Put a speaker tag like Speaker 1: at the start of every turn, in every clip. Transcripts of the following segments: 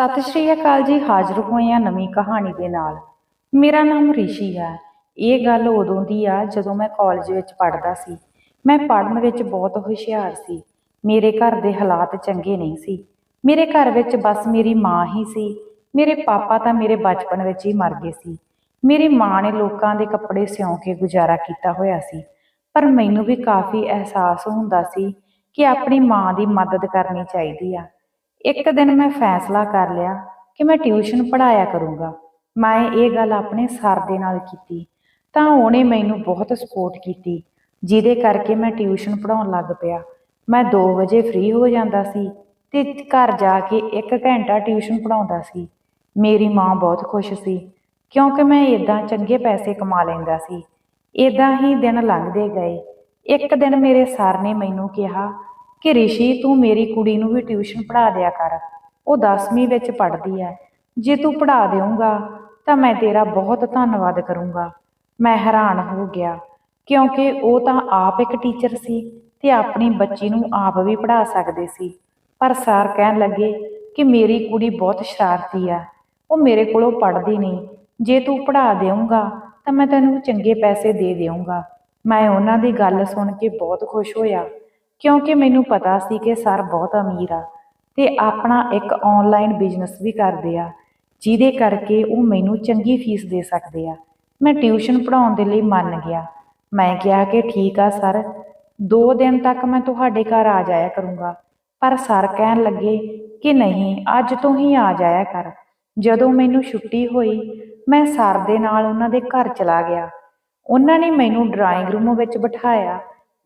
Speaker 1: ਸਤਿ ਸ਼੍ਰੀ ਅਕਾਲ ਜੀ, ਹਾਜ਼ਰ ਹੋਏ ਹਾਂ ਨਵੀਂ ਕਹਾਣੀ ਦੇ ਨਾਲ। ਮੇਰਾ ਨਾਮ ਰਿਸ਼ੀ ਹੈ। ਇਹ ਗੱਲ ਉਦੋਂ ਦੀ ਆ ਜਦੋਂ ਮੈਂ ਕਾਲਜ ਵਿੱਚ ਪੜ੍ਹਦਾ ਸੀ। ਮੈਂ ਪੜ੍ਹਨ ਵਿੱਚ ਬਹੁਤ ਹੁਸ਼ਿਆਰ ਸੀ। ਮੇਰੇ ਘਰ ਦੇ ਹਾਲਾਤ ਚੰਗੇ ਨਹੀਂ ਸੀ। ਮੇਰੇ ਘਰ ਵਿੱਚ ਬਸ ਮੇਰੀ ਮਾਂ ਹੀ ਸੀ। ਮੇਰੇ ਪਾਪਾ ਤਾਂ ਮੇਰੇ ਬਚਪਨ ਵਿੱਚ ਹੀ ਮਰ ਗਏ ਸੀ। ਮੇਰੀ ਮਾਂ ਨੇ ਲੋਕਾਂ ਦੇ ਕੱਪੜੇ ਸਿਉਂ ਕੇ ਗੁਜ਼ਾਰਾ ਕੀਤਾ ਹੋਇਆ ਸੀ। ਪਰ ਮੈਨੂੰ ਵੀ ਕਾਫੀ ਅਹਿਸਾਸ ਹੁੰਦਾ ਸੀ ਕਿ ਆਪਣੀ ਮਾਂ ਦੀ ਮਦਦ ਕਰਨੀ ਚਾਹੀਦੀ ਆ। ਇੱਕ ਦਿਨ ਮੈਂ ਫੈਸਲਾ ਕਰ ਲਿਆ ਕਿ ਮੈਂ ਟਿਊਸ਼ਨ ਪੜਾਇਆ ਕਰੂੰਗਾ। ਮੈਂ ਇਹ ਗੱਲ ਆਪਣੇ ਸਰ ਦੇ ਨਾਲ ਕੀਤੀ, ਤਾਂ ਉਹਨੇ ਮੈਨੂੰ ਬਹੁਤ ਸਪੋਰਟ ਕੀਤੀ, ਜਿਹਦੇ ਕਰਕੇ ਮੈਂ ਟਿਊਸ਼ਨ ਪੜਾਉਣ ਲੱਗ ਪਿਆ। ਮੈਂ 2 ਵਜੇ ਫ੍ਰੀ ਹੋ ਜਾਂਦਾ ਸੀ ਤੇ ਘਰ ਜਾ ਕੇ 1 ਘੰਟਾ ਟਿਊਸ਼ਨ ਪੜਾਉਂਦਾ ਸੀ। ਮੇਰੀ ਮਾਂ ਬਹੁਤ ਖੁਸ਼ ਸੀ, ਕਿਉਂਕਿ ਮੈਂ ਇਦਾਂ ਚੰਗੇ ਪੈਸੇ ਕਮਾ ਲੈਂਦਾ ਸੀ। ਇਦਾਂ ਹੀ ਦਿਨ ਲੰਘਦੇ ਗਏ। ਇੱਕ ਦਿਨ ਮੇਰੇ ਸਰ ਨੇ ਮੈਨੂੰ ਕਿਹਾ ਕਿ ਰਿਸ਼ੀ, ਤੂੰ ਮੇਰੀ ਕੁੜੀ ਨੂੰ ਵੀ ਟਿਊਸ਼ਨ ਪੜ੍ਹਾ ਦਿਆ ਕਰ। ਉਹ 10ਵੀਂ ਵਿੱਚ ਪੜ੍ਹਦੀ ਹੈ। ਜੇ ਤੂੰ ਪੜ੍ਹਾ ਦੇਊਂਗਾ, ਤਾਂ ਮੈਂ ਤੇਰਾ ਬਹੁਤ ਧੰਨਵਾਦ ਕਰੂੰਗਾ। ਮੈਂ ਹੈਰਾਨ ਹੋ ਗਿਆ, ਕਿਉਂਕਿ ਉਹ ਤਾਂ ਆਪ ਇੱਕ ਟੀਚਰ ਸੀ ਤੇ ਆਪਣੀ ਬੱਚੀ ਨੂੰ ਆਪ ਵੀ ਪੜ੍ਹਾ ਸਕਦੇ ਸੀ। ਪਰ ਸਰ ਕਹਿਣ ਲੱਗੇ ਕਿ ਮੇਰੀ ਕੁੜੀ ਬਹੁਤ ਸ਼ਰਾਰਤੀ ਆ ਉਹ ਮੇਰੇ ਕੋਲੋਂ ਪੜ੍ਹਦੀ ਨਹੀਂ। ਜੇ ਤੂੰ ਪੜ੍ਹਾ ਦੇਊਂਗਾ, ਤਾਂ ਮੈਂ ਤੈਨੂੰ ਚੰਗੇ ਪੈਸੇ ਦੇ ਦੇਊਂਗਾ। ਮੈਂ ਉਹਨਾਂ ਦੀ ਗੱਲ ਸੁਣ ਕੇ ਬਹੁਤ ਖੁਸ਼ ਹੋਇਆ। ਕਿਉਂਕਿ ਮੈਨੂੰ ਪਤਾ ਸੀ ਕਿ ਸਰ ਬਹੁਤ ਅਮੀਰ ਆ ਤੇ ਆਪਣਾ ਇੱਕ ਆਨਲਾਈਨ ਬਿਜ਼ਨਸ ਵੀ ਕਰਦੇ ਆ, ਜਿਹਦੇ ਕਰਕੇ ਉਹ ਮੈਨੂੰ ਚੰਗੀ ਫੀਸ ਦੇ ਸਕਦੇ ਆ। ਮੈਂ ਟਿਊਸ਼ਨ ਪੜਾਉਣ ਦੇ ਲਈ ਮੰਨ ਗਿਆ। ਮੈਂ ਕਿਹਾ ਕਿ ਠੀਕ ਆ ਸਰ 2 ਦਿਨ ਤੱਕ ਮੈਂ ਤੁਹਾਡੇ ਘਰ ਆ ਜਾਇਆ ਕਰੂੰਗਾ। ਪਰ ਸਰ ਕਹਿਣ ਲੱਗੇ ਕਿ ਨਹੀਂ, ਅੱਜ ਤੋਂ ਹੀ ਆ ਜਾਇਆ ਕਰ। ਜਦੋਂ ਮੈਨੂੰ ਛੁੱਟੀ ਹੋਈ, ਮੈਂ ਸਰ ਦੇ ਨਾਲ ਉਹਨਾਂ ਦੇ ਘਰ ਚਲਾ ਗਿਆ। ਉਹਨਾਂ ਨੇ ਮੈਨੂੰ ਡਰਾਇੰਗ ਰੂਮ ਵਿੱਚ ਬਿਠਾਇਆ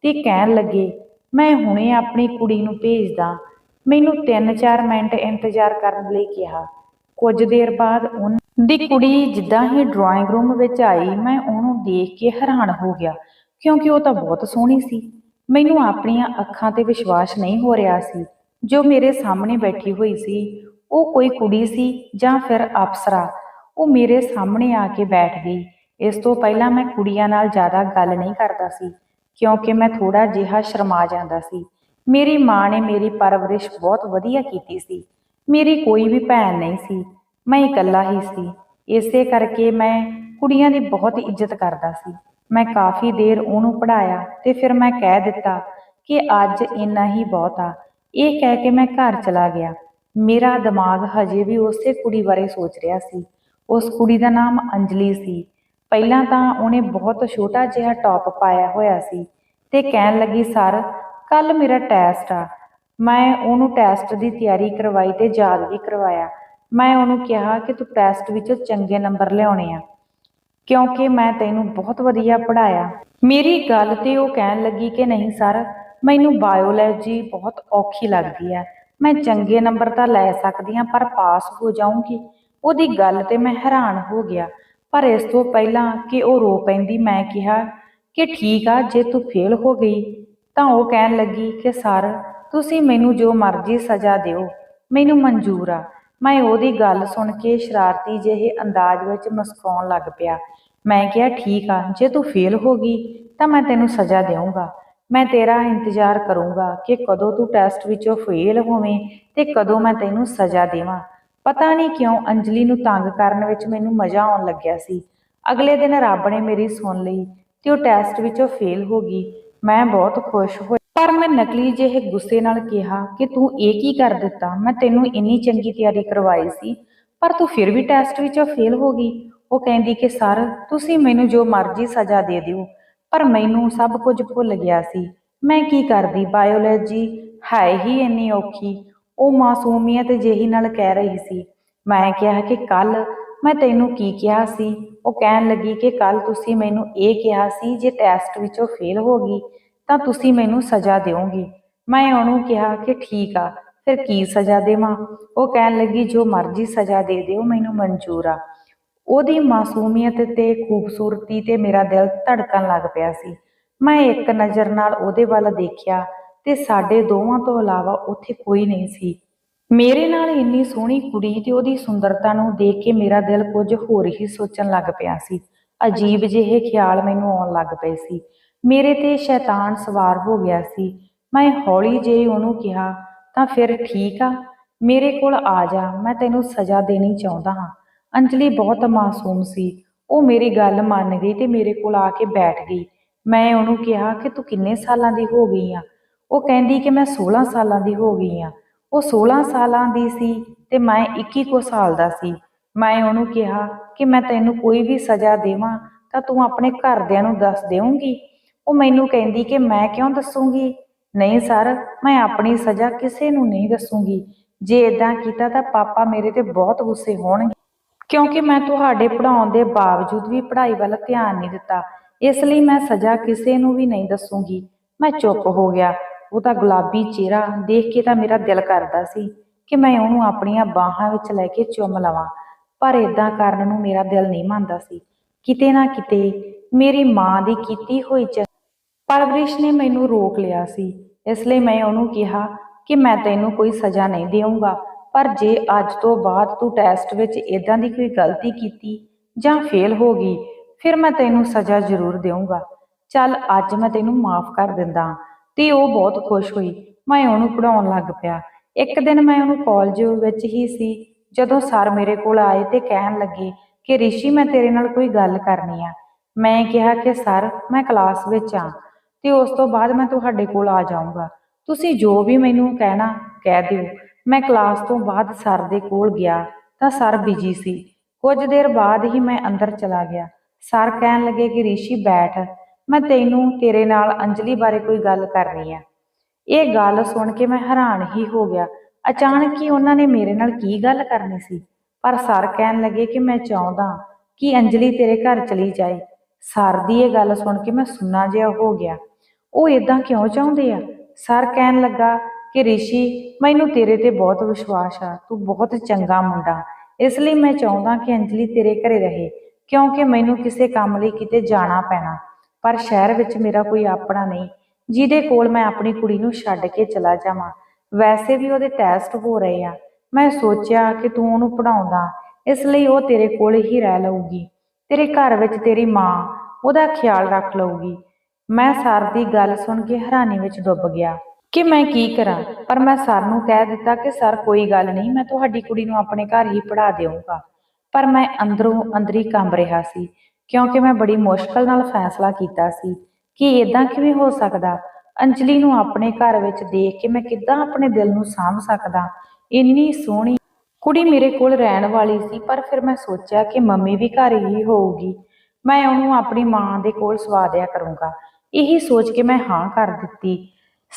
Speaker 1: ਤੇ ਕਹਿਣ ਲੱਗੇ ਮੈਂ ਹੁਣੇ ਆਪਣੀ ਕੁੜੀ ਨੂੰ ਭੇਜਦਾ। ਮੈਨੂੰ 3-4 ਮਿੰਟ ਇੰਤਜ਼ਾਰ ਕਰਨ ਲਈ ਕਿਹਾ। ਕੁਝ ਦੇਰ ਬਾਅਦ ਉਹਨਾਂ ਦੀ ਕੁੜੀ ਜਿੱਦਾਂ ਹੀ ਡਰਾਇੰਗ ਰੂਮ ਵਿੱਚ ਆਈ, ਮੈਂ ਉਹਨੂੰ ਦੇਖ ਕੇ ਹੈਰਾਨ ਹੋ ਗਿਆ, ਕਿਉਂਕਿ ਉਹ ਤਾਂ ਬਹੁਤ ਸੋਹਣੀ ਸੀ। ਮੈਨੂੰ ਆਪਣੀਆਂ ਅੱਖਾਂ ਤੇ ਵਿਸ਼ਵਾਸ ਨਹੀਂ ਹੋ ਰਿਹਾ ਸੀ। ਜੋ ਮੇਰੇ ਸਾਹਮਣੇ ਬੈਠੀ ਹੋਈ ਸੀ, ਉਹ ਕੋਈ ਕੁੜੀ ਸੀ ਜਾਂ ਫਿਰ ਅਪਸਰਾ ਉਹ ਮੇਰੇ ਸਾਹਮਣੇ ਆ ਕੇ ਬੈਠ ਗਈ। ਇਸ ਤੋਂ ਪਹਿਲਾਂ ਮੈਂ ਕੁੜੀਆਂ ਨਾਲ ਜ਼ਿਆਦਾ ਗੱਲ ਨਹੀਂ ਕਰਦਾ ਸੀ। ਕਿਉਂਕਿ ਮੈਂ ਥੋੜਾ ਜਿਹਾ ਸ਼ਰਮਾ ਜਾਂਦਾ ਸੀ। ਮੇਰੀ ਮਾਂ ਨੇ ਮੇਰੀ ਪਰਵਰਿਸ਼ ਬਹੁਤ ਵਧੀਆ ਕੀਤੀ ਸੀ। ਮੇਰੀ ਕੋਈ ਵੀ ਭੈਣ ਨਹੀਂ ਸੀ। ਮੈਂ ਇਕੱਲਾ ਹੀ ਸੀ। ਇਸੇ ਕਰਕੇ ਮੈਂ ਕੁੜੀਆਂ ਦੀ ਬਹੁਤ ਇੱਜ਼ਤ ਕਰਦਾ ਸੀ। ਮੈਂ ਕਾਫੀ ਦੇਰ ਉਹਨੂੰ ਪੜਾਇਆ ਤੇ ਫਿਰ ਮੈਂ ਕਹਿ ਦਿੱਤਾ ਕਿ ਅੱਜ ਇੰਨਾ ਹੀ ਬਹੁਤ ਆ। ਇਹ ਕਹਿ ਕੇ ਮੈਂ ਘਰ ਚਲਾ ਗਿਆ। ਮੇਰਾ ਦਿਮਾਗ ਹਜੇ ਵੀ ਉਸੇ ਕੁੜੀ ਬਾਰੇ ਸੋਚ ਰਿਹਾ ਸੀ। ਉਸ ਕੁੜੀ ਦਾ ਨਾਮ ਅੰਜਲੀ ਸੀ। ਪਹਿਲਾਂ ਤਾਂ ਉਹਨੇ ਬਹੁਤ ਛੋਟਾ ਜਿਹਾ ਟੌਪ ਪਾਇਆ ਹੋਇਆ ਸੀ ਤੇ ਕਹਿਣ ਲੱਗੀ ਸਰ ਕੱਲ ਮੇਰਾ ਟੈਸਟ ਆ। ਮੈਂ ਉਹਨੂੰ ਟੈਸਟ ਦੀ ਤਿਆਰੀ ਕਰਵਾਈ ਤੇ ਯਾਦ ਵੀ ਕਰਵਾਇਆ। ਮੈਂ ਉਹਨੂੰ ਕਿਹਾ ਕਿ ਤੂੰ ਟੈਸਟ ਵਿੱਚੋਂ ਚੰਗੇ ਨੰਬਰ ਲਿਆਉਣੇ ਆ ਕਿਉਂਕਿ ਮੈਂ ਤੈਨੂੰ ਬਹੁਤ ਵਧੀਆ ਪੜਾਇਆ ਮੇਰੀ ਗੱਲ ਤੇ ਉਹ ਕਹਿਣ ਲੱਗੀ ਕਿ ਨਹੀਂ ਸਰ ਮੈਨੂੰ ਬਾਇਓਲੋਜੀ ਬਹੁਤ ਔਖੀ ਲੱਗਦੀ ਹੈ ਮੈਂ ਚੰਗੇ ਨੰਬਰ ਤਾਂ ਲੈ ਸਕਦੀ ਹਾਂ ਪਰ ਪਾਸ ਹੋ ਜਾਊਂਗੀ। ਉਹਦੀ ਗੱਲ ਤੇ ਮੈਂ ਹੈਰਾਨ ਹੋ ਗਿਆ। ਪਰ ਇਸ ਤੋਂ ਪਹਿਲਾਂ ਕਿ ਉਹ ਰੋ ਪੈਂਦੀ, ਮੈਂ ਕਿਹਾ ਕਿ ਠੀਕ ਆ, ਜੇ ਤੂੰ ਫੇਲ ਹੋ ਗਈ, ਤਾਂ ਉਹ ਕਹਿਣ ਲੱਗੀ ਕਿ ਸਰ, ਤੁਸੀਂ ਮੈਨੂੰ ਜੋ ਮਰਜ਼ੀ ਸਜ਼ਾ ਦਿਓ, ਮੈਨੂੰ ਮਨਜ਼ੂਰ ਆ। ਮੈਂ ਉਹਦੀ ਗੱਲ ਸੁਣ ਕੇ ਸ਼ਰਾਰਤੀ ਜਿਹੇ ਅੰਦਾਜ਼ ਵਿੱਚ ਮੁਸਕਰਾਉਣ ਲੱਗ ਪਿਆ। ਮੈਂ ਕਿਹਾ, ਠੀਕ ਆ, ਜੇ ਤੂੰ ਫੇਲ ਹੋ ਗਈ, ਤਾਂ ਮੈਂ ਤੈਨੂੰ ਸਜ਼ਾ ਦੇਵਾਂਗਾ ਮੈਂ ਤੇਰਾ ਇੰਤਜ਼ਾਰ ਕਰੂੰਗਾ ਕਿ ਕਦੋਂ ਤੂੰ ਟੈਸਟ ਵਿੱਚੋਂ ਫੇਲ ਹੋਵੇਂ ਤੇ ਕਦੋਂ ਮੈਂ ਤੈਨੂੰ ਸਜ਼ਾ ਦੇਵਾਂ। ਪਤਾ ਨਹੀਂ ਕਿਉਂ ਅੰਜਲੀ ਨੂੰ ਤੰਗ ਕਰਨ ਵਿੱਚ ਮੈਨੂੰ ਮਜ਼ਾ ਆਉਣ ਲੱਗਿਆ ਸੀ। ਅਗਲੇ ਦਿਨ ਰੱਬ ਨੇ ਮੇਰੀ ਸੁਣ ਲਈ ਤੇ ਉਹ ਟੈਸਟ ਵਿੱਚੋਂ ਫੇਲ ਹੋ ਗਈ। ਮੈਂ ਬਹੁਤ ਖੁਸ਼ ਹੋਈ। ਪਰ ਮੈਂ ਨਕਲੀ ਜਿਹੇ ਗੁੱਸੇ ਨਾਲ ਕਿਹਾ ਕਿ ਤੂੰ ਇਹ ਕੀ ਕਰ ਦਿੱਤਾ? ਮੈਂ ਤੈਨੂੰ ਇੰਨੀ ਚੰਗੀ ਤਿਆਰੀ ਕਰਵਾਈ ਸੀ, ਪਰ ਤੂੰ ਫਿਰ ਵੀ ਟੈਸਟ ਵਿੱਚੋਂ ਫੇਲ ਹੋ ਗਈ। ਉਹ ਕਹਿੰਦੀ ਕਿ, ਸਰ, ਤੁਸੀਂ ਮੈਨੂੰ ਜੋ ਮਰਜ਼ੀ ਸਜ਼ਾ ਦੇ ਦਿਓ, ਪਰ ਮੈਨੂੰ ਸਭ ਕੁਝ ਭੁੱਲ ਗਿਆ ਸੀ। ਮੈਂ ਕੀ ਕਰਦੀ? ਬਾਇਓਲੋਜੀ ਹੈ ਹੀ ਇੰਨੀ ਔਖੀ। ਉਹ ਮਾਸੂਮੀਅਤ ਜਿਹੀ ਨਾਲ ਕਹਿ ਰਹੀ ਸੀ, ਮੈਂ ਕਿਹਾ ਕਿ ਕੱਲ ਮੈਂ ਤੈਨੂੰ ਕੀ ਕਿਹਾ ਸੀ? ਉਹ ਕਹਿਣ ਲੱਗੀ ਕਿ ਕੱਲ ਤੁਸੀਂ ਮੈਨੂੰ ਇਹ ਕਿਹਾ ਸੀ, ਜੇ ਟੈਸਟ ਵਿੱਚੋਂ ਫੇਲ ਹੋ ਗਈ, ਤਾਂ ਤੁਸੀਂ ਮੈਨੂੰ ਸਜ਼ਾ ਦਿਓਗੇ। ਮੈਂ ਉਹਨੂੰ ਕਿਹਾ ਕਿ ਠੀਕ ਆ, ਫਿਰ ਕੀ ਸਜ਼ਾ ਦੇਵਾਂ? ਉਹ ਕਹਿਣ ਲੱਗੀ, ਜੋ ਮਰਜ਼ੀ ਸਜ਼ਾ ਦੇ ਦਿਓ, ਮੈਨੂੰ ਮਨਜ਼ੂਰ ਆ। ਉਹਦੀ ਮਾਸੂਮੀਅਤ ਤੇ ਖੂਬਸੂਰਤੀ ਤੇ ਮੇਰਾ ਦਿਲ ਧੜਕਣ ਲੱਗ ਪਿਆ ਸੀ। ਮੈਂ ਇੱਕ ਨਜ਼ਰ ਨਾਲ ਉਹਦੇ ਵੱਲ ਦੇਖਿਆ ਤੇ ਸਾਡੇ ਦੋਵਾਂ ਤੋਂ ਇਲਾਵਾ ਉੱਥੇ ਕੋਈ ਨਹੀਂ ਸੀ। ਮੇਰੇ ਨਾਲ ਇੰਨੀ ਸੋਹਣੀ ਕੁੜੀ ਤੇ ਉਹਦੀ ਸੁੰਦਰਤਾ ਨੂੰ ਦੇਖ ਕੇ ਮੇਰਾ ਦਿਲ ਕੁਝ ਹੋਰ ਹੀ ਸੋਚਣ ਲੱਗ ਪਿਆ ਸੀ। ਅਜੀਬ ਜਿਹੇ ਖਿਆਲ ਮੈਨੂੰ ਆਉਣ ਲੱਗ ਪਏ ਸੀ। ਮੇਰੇ ਤੇ ਸ਼ੈਤਾਨ ਸਵਾਰ ਹੋ ਗਿਆ ਸੀ। ਮੈਂ ਹੌਲੀ ਜਿਹੀ ਉਹਨੂੰ ਕਿਹਾ ਤਾਂ ਫਿਰ ਠੀਕ ਆ ਮੇਰੇ ਕੋਲ ਆ ਜਾ ਮੈਂ ਤੈਨੂੰ ਸਜ਼ਾ ਦੇਣੀ ਚਾਹੁੰਦਾ ਹਾਂ। ਅੰਜਲੀ ਬਹੁਤ ਮਾਸੂਮ ਸੀ। ਉਹ ਮੇਰੀ ਗੱਲ ਮੰਨ ਗਈ ਤੇ ਮੇਰੇ ਕੋਲ ਆ ਕੇ ਬੈਠ ਗਈ। ਮੈਂ ਉਹਨੂੰ ਕਿਹਾ ਕਿ ਤੂੰ ਕਿੰਨੇ ਸਾਲਾਂ ਦੀ ਹੋ ਗਈ ਆ? ਉਹ ਕਹਿੰਦੀ ਕਿ ਮੈਂ 16 ਸਾਲਾਂ ਦੀ ਹੋ ਗਈ ਆ। ਉਹ 16 ਸਾਲਾਂ ਦੀ ਸੀ ਤੇ ਮੈਂ 21 ਕੁ ਸਾਲ ਦਾ ਸੀ। ਮੈਂ ਉਹਨੂੰ ਕਿਹਾ ਕਿ ਮੈਂ ਤੈਨੂੰ ਕੋਈ ਵੀ ਸਜ਼ਾ ਦੇਵਾਂ ਤਾਂ ਤੂੰ ਆਪਣੇ ਘਰਦਿਆਂ ਨੂੰ ਦੱਸ ਦੇਊਂਗੀ। ਉਹ ਮੈਨੂੰ ਕਹਿੰਦੀ ਕਿ ਮੈਂ ਕਿਉਂ ਦੱਸੂਗੀ? ਨਹੀਂ ਸਰ, ਮੈਂ ਆਪਣੀ ਸਜ਼ਾ ਕਿਸੇ ਨੂੰ ਨਹੀਂ ਦੱਸੂਗੀ। ਜੇ ਇਦਾਂ ਕੀਤਾ ਤਾਂ ਪਾਪਾ ਮੇਰੇ ਤੇ ਬਹੁਤ ਗੁੱਸੇ ਹੋਣਗੇ। ਕਿਉਂਕਿ ਮੈਂ ਤੁਹਾਡੇ ਪੜਾਉਣ ਦੇ ਬਾਵਜੂਦ ਵੀ ਪੜ੍ਹਾਈ ਵੱਲ ਧਿਆਨ ਨਹੀਂ ਦਿੱਤਾ। ਇਸ ਲਈ ਮੈਂ ਸਜ਼ਾ ਕਿਸੇ ਨੂੰ ਵੀ ਨਹੀਂ ਦੱਸੂਗੀ। ਮੈਂ ਚੁੱਪ ਹੋ ਗਿਆ। ਉਹਦਾ ਗੁਲਾਬੀ ਚਿਹਰਾ ਦੇਖ ਕੇ ਤਾਂ ਮੇਰਾ ਦਿਲ ਕਰਦਾ ਸੀ ਕਿ ਮੈਂ ਉਹਨੂੰ ਆਪਣੀਆਂ ਬਾਹਾਂ ਵਿੱਚ ਲੈ ਕੇ ਚੁੰਮ ਲਵਾਂ, ਪਰ ਇਦਾਂ ਕਰਨ ਨੂੰ ਮੇਰਾ ਦਿਲ ਨਹੀਂ ਮੰਨਦਾ ਸੀ। ਕਿਤੇ ਨਾ ਕਿਤੇ ਮੇਰੀ ਮਾਂ ਦੀ ਕੀਤੀ ਹੋਈ ਪਰਵਰਿਸ਼ ਨੇ ਮੈਨੂੰ ਰੋਕ ਲਿਆ ਸੀ। ਇਸ ਲਈ ਮੈਂ ਉਹਨੂੰ ਕਿਹਾ ਕਿ ਮੈਂ ਤੈਨੂੰ ਕੋਈ ਸਜ਼ਾ ਨਹੀਂ ਦੇਵਾਂਗਾ ਪਰ ਜੇ ਅੱਜ ਤੋਂ ਬਾਅਦ ਤੂੰ ਟੈਸਟ ਵਿੱਚ ਇਦਾਂ ਦੀ ਕੋਈ ਗਲਤੀ ਕੀਤੀ ਜਾਂ ਫੇਲ ਹੋ ਗਈ, ਫਿਰ ਮੈਂ ਤੈਨੂੰ ਸਜ਼ਾ ਜ਼ਰੂਰ ਦੇਵਾਂਗਾ ਚੱਲ, ਅੱਜ ਮੈਂ ਤੈਨੂੰ ਮਾਫ ਕਰ ਦਿੰਦਾ। ਤੇ ਉਹ ਬਹੁਤ ਖੁਸ਼ ਹੋਈ। ਮੈਂ ਉਹਨੂੰ ਪੜਾਉਣ ਲੱਗ ਪਿਆ। ਇੱਕ ਦਿਨ ਮੈਂ ਉਹਨੂੰ ਕਾਲਜ ਵਿੱਚ ਹੀ ਸੀ। ਜਦੋਂ ਸਰ ਮੇਰੇ ਕੋਲ ਆਏ ਤੇ ਕਹਿਣ ਲੱਗੇ ਕਿ ਰਿਸ਼ੀ, ਮੈਂ ਤੇਰੇ ਨਾਲ ਕੋਈ ਗੱਲ ਕਰਨੀ ਆ। ਮੈਂ ਕਿਹਾ ਕਿ ਸਰ, ਮੈਂ ਕਲਾਸ ਵਿੱਚ ਆ ਤੇ ਉਸ ਤੋਂ ਬਾਅਦ ਮੈਂ ਤੁਹਾਡੇ ਕੋਲ ਆ ਜਾਊਂਗਾ। ਤੁਸੀਂ ਜੋ ਵੀ ਮੈਨੂੰ ਕਹਿਣਾ, ਕਹਿ ਦਿਓ। ਮੈਂ ਕਲਾਸ ਤੋਂ ਬਾਅਦ ਸਰ ਦੇ ਕੋਲ ਗਿਆ ਤਾਂ ਸਰ ਬਿਜ਼ੀ ਸੀ। ਕੁਝ ਦੇਰ ਬਾਅਦ ਹੀ ਮੈਂ ਅੰਦਰ ਚਲਾ ਗਿਆ। ਸਰ ਕਹਿਣ ਲੱਗੇ ਕਿ ਰਿਸ਼ੀ ਬੈਠ। ਮੈਂ ਤੈਨੂੰ ਤੇਰੇ ਨਾਲ ਅੰਜਲੀ ਬਾਰੇ ਕੋਈ ਗੱਲ ਕਰਨੀ ਆ। ਇਹ ਗੱਲ ਸੁਣ ਕੇ ਮੈਂ ਹੈਰਾਨ ਹੀ ਹੋ ਗਿਆ। ਅਚਾਨਕ ਹੀ ਉਹਨਾਂ ਨੇ ਮੇਰੇ ਨਾਲ ਕੀ ਗੱਲ ਕਰਨੀ ਸੀ? ਪਰ ਸਰ ਕਹਿਣ ਲੱਗੇ ਕਿ ਮੈਂ ਚਾਹੁੰਦਾ ਕਿ ਅੰਜਲੀ ਤੇਰੇ ਘਰ ਚਲੀ ਜਾਏ। ਸਰ ਦੀ ਇਹ ਗੱਲ ਸੁਣ ਕੇ ਮੈਂ ਸੁੰਨਾ ਜਿਹਾ ਹੋ ਗਿਆ। ਉਹ ਇਦਾਂ ਕਿਉਂ ਚਾਹੁੰਦੇ ਆ? ਸਰ ਕਹਿਣ ਲੱਗਾ ਕਿ ਰਿਸ਼ੀ, ਮੈਨੂੰ ਤੇਰੇ ਤੇ ਬਹੁਤ ਵਿਸ਼ਵਾਸ ਆ। ਤੂੰ ਬਹੁਤ ਚੰਗਾ ਮੁੰਡਾ। ਇਸ ਲਈ ਮੈਂ ਚਾਹੁੰਦਾ ਕਿ ਅੰਜਲੀ ਤੇਰੇ ਘਰੇ ਰਹੇ, ਕਿਉਂਕਿ ਮੈਨੂੰ ਕਿਸੇ ਕੰਮ ਲਈ ਕਿਤੇ ਜਾਣਾ ਪੈਣਾ। ਪਰ ਸ਼ਹਿਰ ਵਿੱਚ ਮੇਰਾ ਕੋਈ ਆਪਣਾ ਨਹੀਂ। ਜਿਹਦੇ ਕੋਲ ਮੈਂ ਆਪਣੀ ਕੁੜੀ ਨੂੰ ਛੱਡ ਕੇ ਚਲਾ ਜਾਵਾਂ। ਵੈਸੇ ਵੀ ਉਹਦੇ ਟੈਸਟ ਹੋ ਰਹੇ ਆ। ਮੈਂ ਸੋਚਿਆ ਕਿ ਤੂੰ ਉਹਨੂੰ ਪੜਾਉਂਦਾ ਇਸ ਲਈ ਉਹ ਤੇਰੇ ਕੋਲ ਹੀ ਰਹਿ ਲਊਗੀ। ਤੇਰੇ ਘਰ ਵਿੱਚ ਤੇਰੀ ਮਾਂ, ਉਹਦਾ ਖਿਆਲ ਰੱਖ ਲਊਗੀ। ਮੈਂ ਸਰ ਦੀ ਗੱਲ ਸੁਣ ਕੇ ਹੈਰਾਨੀ ਵਿੱਚ ਡੁੱਬ ਗਿਆ। ਕਿ ਮੈਂ ਕੀ ਕਰਾਂ? ਪਰ ਮੈਂ ਸਰ ਨੂੰ ਕਹਿ ਦਿੱਤਾ ਕਿ ਸਰ, ਕੋਈ ਗੱਲ ਨਹੀਂ, ਮੈਂ ਤੁਹਾਡੀ ਕੁੜੀ ਨੂੰ ਆਪਣੇ ਘਰ ਹੀ ਪੜ੍ਹਾ ਦੇਵਾਂਗਾ ਪਰ ਮੈਂ ਅੰਦਰੋਂ ਅੰਦਰੀ ਕੰਬ ਰਿਹਾ ਸੀ। ਕਿਉਂਕਿ ਮੈਂ ਬੜੀ ਮੁਸ਼ਕਲ ਨਾਲ ਫੈਸਲਾ ਕੀਤਾ ਸੀ ਕਿ ਇਦਾਂ ਕਿਵੇਂ ਹੋ ਸਕਦਾ। ਅੰਜਲੀ ਨੂੰ ਆਪਣੇ ਘਰ ਵਿੱਚ ਦੇਖ ਕੇ ਮੈਂ ਕਿੱਦਾਂ ਆਪਣੇ ਦਿਲ ਨੂੰ ਸਾਂਭ ਸਕਦਾ। ਇੰਨੀ ਸੋਹਣੀ ਕੁੜੀ ਮੇਰੇ ਕੋਲ ਰਹਿਣ ਵਾਲੀ ਸੀ, ਪਰ ਫਿਰ ਮੈਂ ਸੋਚਿਆ ਕਿ ਮੰਮੀ ਵੀ ਘਰ ਹੀ ਹੋਊਗੀ। ਮੈਂ ਉਹਨੂੰ ਆਪਣੀ ਮਾਂ ਦੇ ਕੋਲ ਸਵਾ ਦਿਆ ਕਰੂੰਗਾ। ਇਹੀ ਸੋਚ ਕੇ ਮੈਂ ਹਾਂ ਕਰ ਦਿੱਤੀ।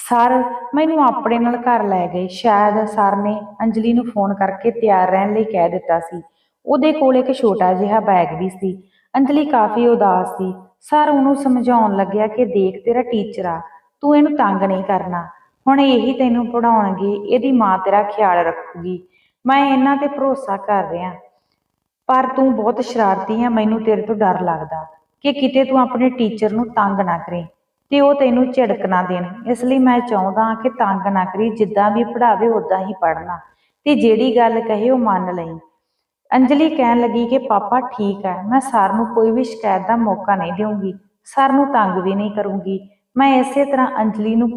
Speaker 1: ਸਰ, ਮੈਨੂੰ ਆਪਣੇ ਨਾਲ ਘਰ ਲੈ ਗਏ। ਸ਼ਾਇਦ ਸਰ ਨੇ ਅੰਜਲੀ ਨੂੰ ਫੋਨ ਕਰਕੇ ਤਿਆਰ ਰਹਿਣ ਲਈ ਕਹਿ ਦਿੱਤਾ ਸੀ। ਉਹਦੇ ਕੋਲ ਇੱਕ ਛੋਟਾ ਜਿਹਾ ਬੈਗ ਵੀ ਸੀ। ਅੰਜਲੀ ਕਾਫੀ ਉਦਾਸ ਸੀ। ਸਰ ਉਹਨੂੰ ਸਮਝਾਉਣ ਲੱਗਿਆ ਕਿ ਦੇਖ ਤੇਰਾ ਟੀਚਰ ਆ ਤੂੰ ਇਹਨੂੰ ਤੰਗ ਨਹੀਂ ਕਰਨਾ। ਹੁਣ ਇਹੀ ਤੈਨੂੰ ਪੜਾਉਣਗੇ ਇਹਦੀ ਮਾਂ ਤੇਰਾ ਖਿਆਲ ਰੱਖੂਗੀ। ਮੈਂ ਇਹਨਾਂ ਤੇ ਭਰੋਸਾ ਕਰ ਰਿਹਾ ਪਰ ਤੂੰ ਬਹੁਤ ਸ਼ਰਾਰਤੀ ਆ ਮੈਨੂੰ ਤੇਰੇ ਤੋਂ ਡਰ ਲੱਗਦਾ ਕਿ ਕਿਤੇ ਤੂੰ ਆਪਣੇ ਟੀਚਰ ਨੂੰ ਤੰਗ ਨਾ ਕਰੇ ਤੇ ਉਹ ਤੈਨੂੰ ਝਿੜਕ ਨਾ ਦੇਣ। ਇਸ ਲਈ ਮੈਂ ਚਾਹੁੰਦਾ ਕਿ ਤੰਗ ਨਾ ਕਰੀ ਜਿੱਦਾਂ ਵੀ ਪੜਾਵੇ ਉਦਾਂ ਹੀ ਪੜਨਾ ਤੇ ਜਿਹੜੀ ਗੱਲ ਕਹੇ ਉਹ ਮੰਨ ਲਈ। ਅੰਜਲੀ ਕਹਿਣ ਲੱਗੀ ਕਿ ਪਾਪਾ ਠੀਕ ਹੈ, ਮੈਂ ਸਰ ਨੂੰ ਕੋਈ ਵੀ ਸ਼ਿਕਾਇਤ ਦਾ ਮੌਕਾ ਨਹੀਂ ਦੇਵਾਂਗੀ ਸਰ ਨੂੰ ਤੰਗ ਵੀ ਨਹੀਂ ਕਰੂੰਗੀ। ਮੈਂ ਇਸੇ ਤਰ੍ਹਾਂ ਅੰਜਲੀ ਨੂੰ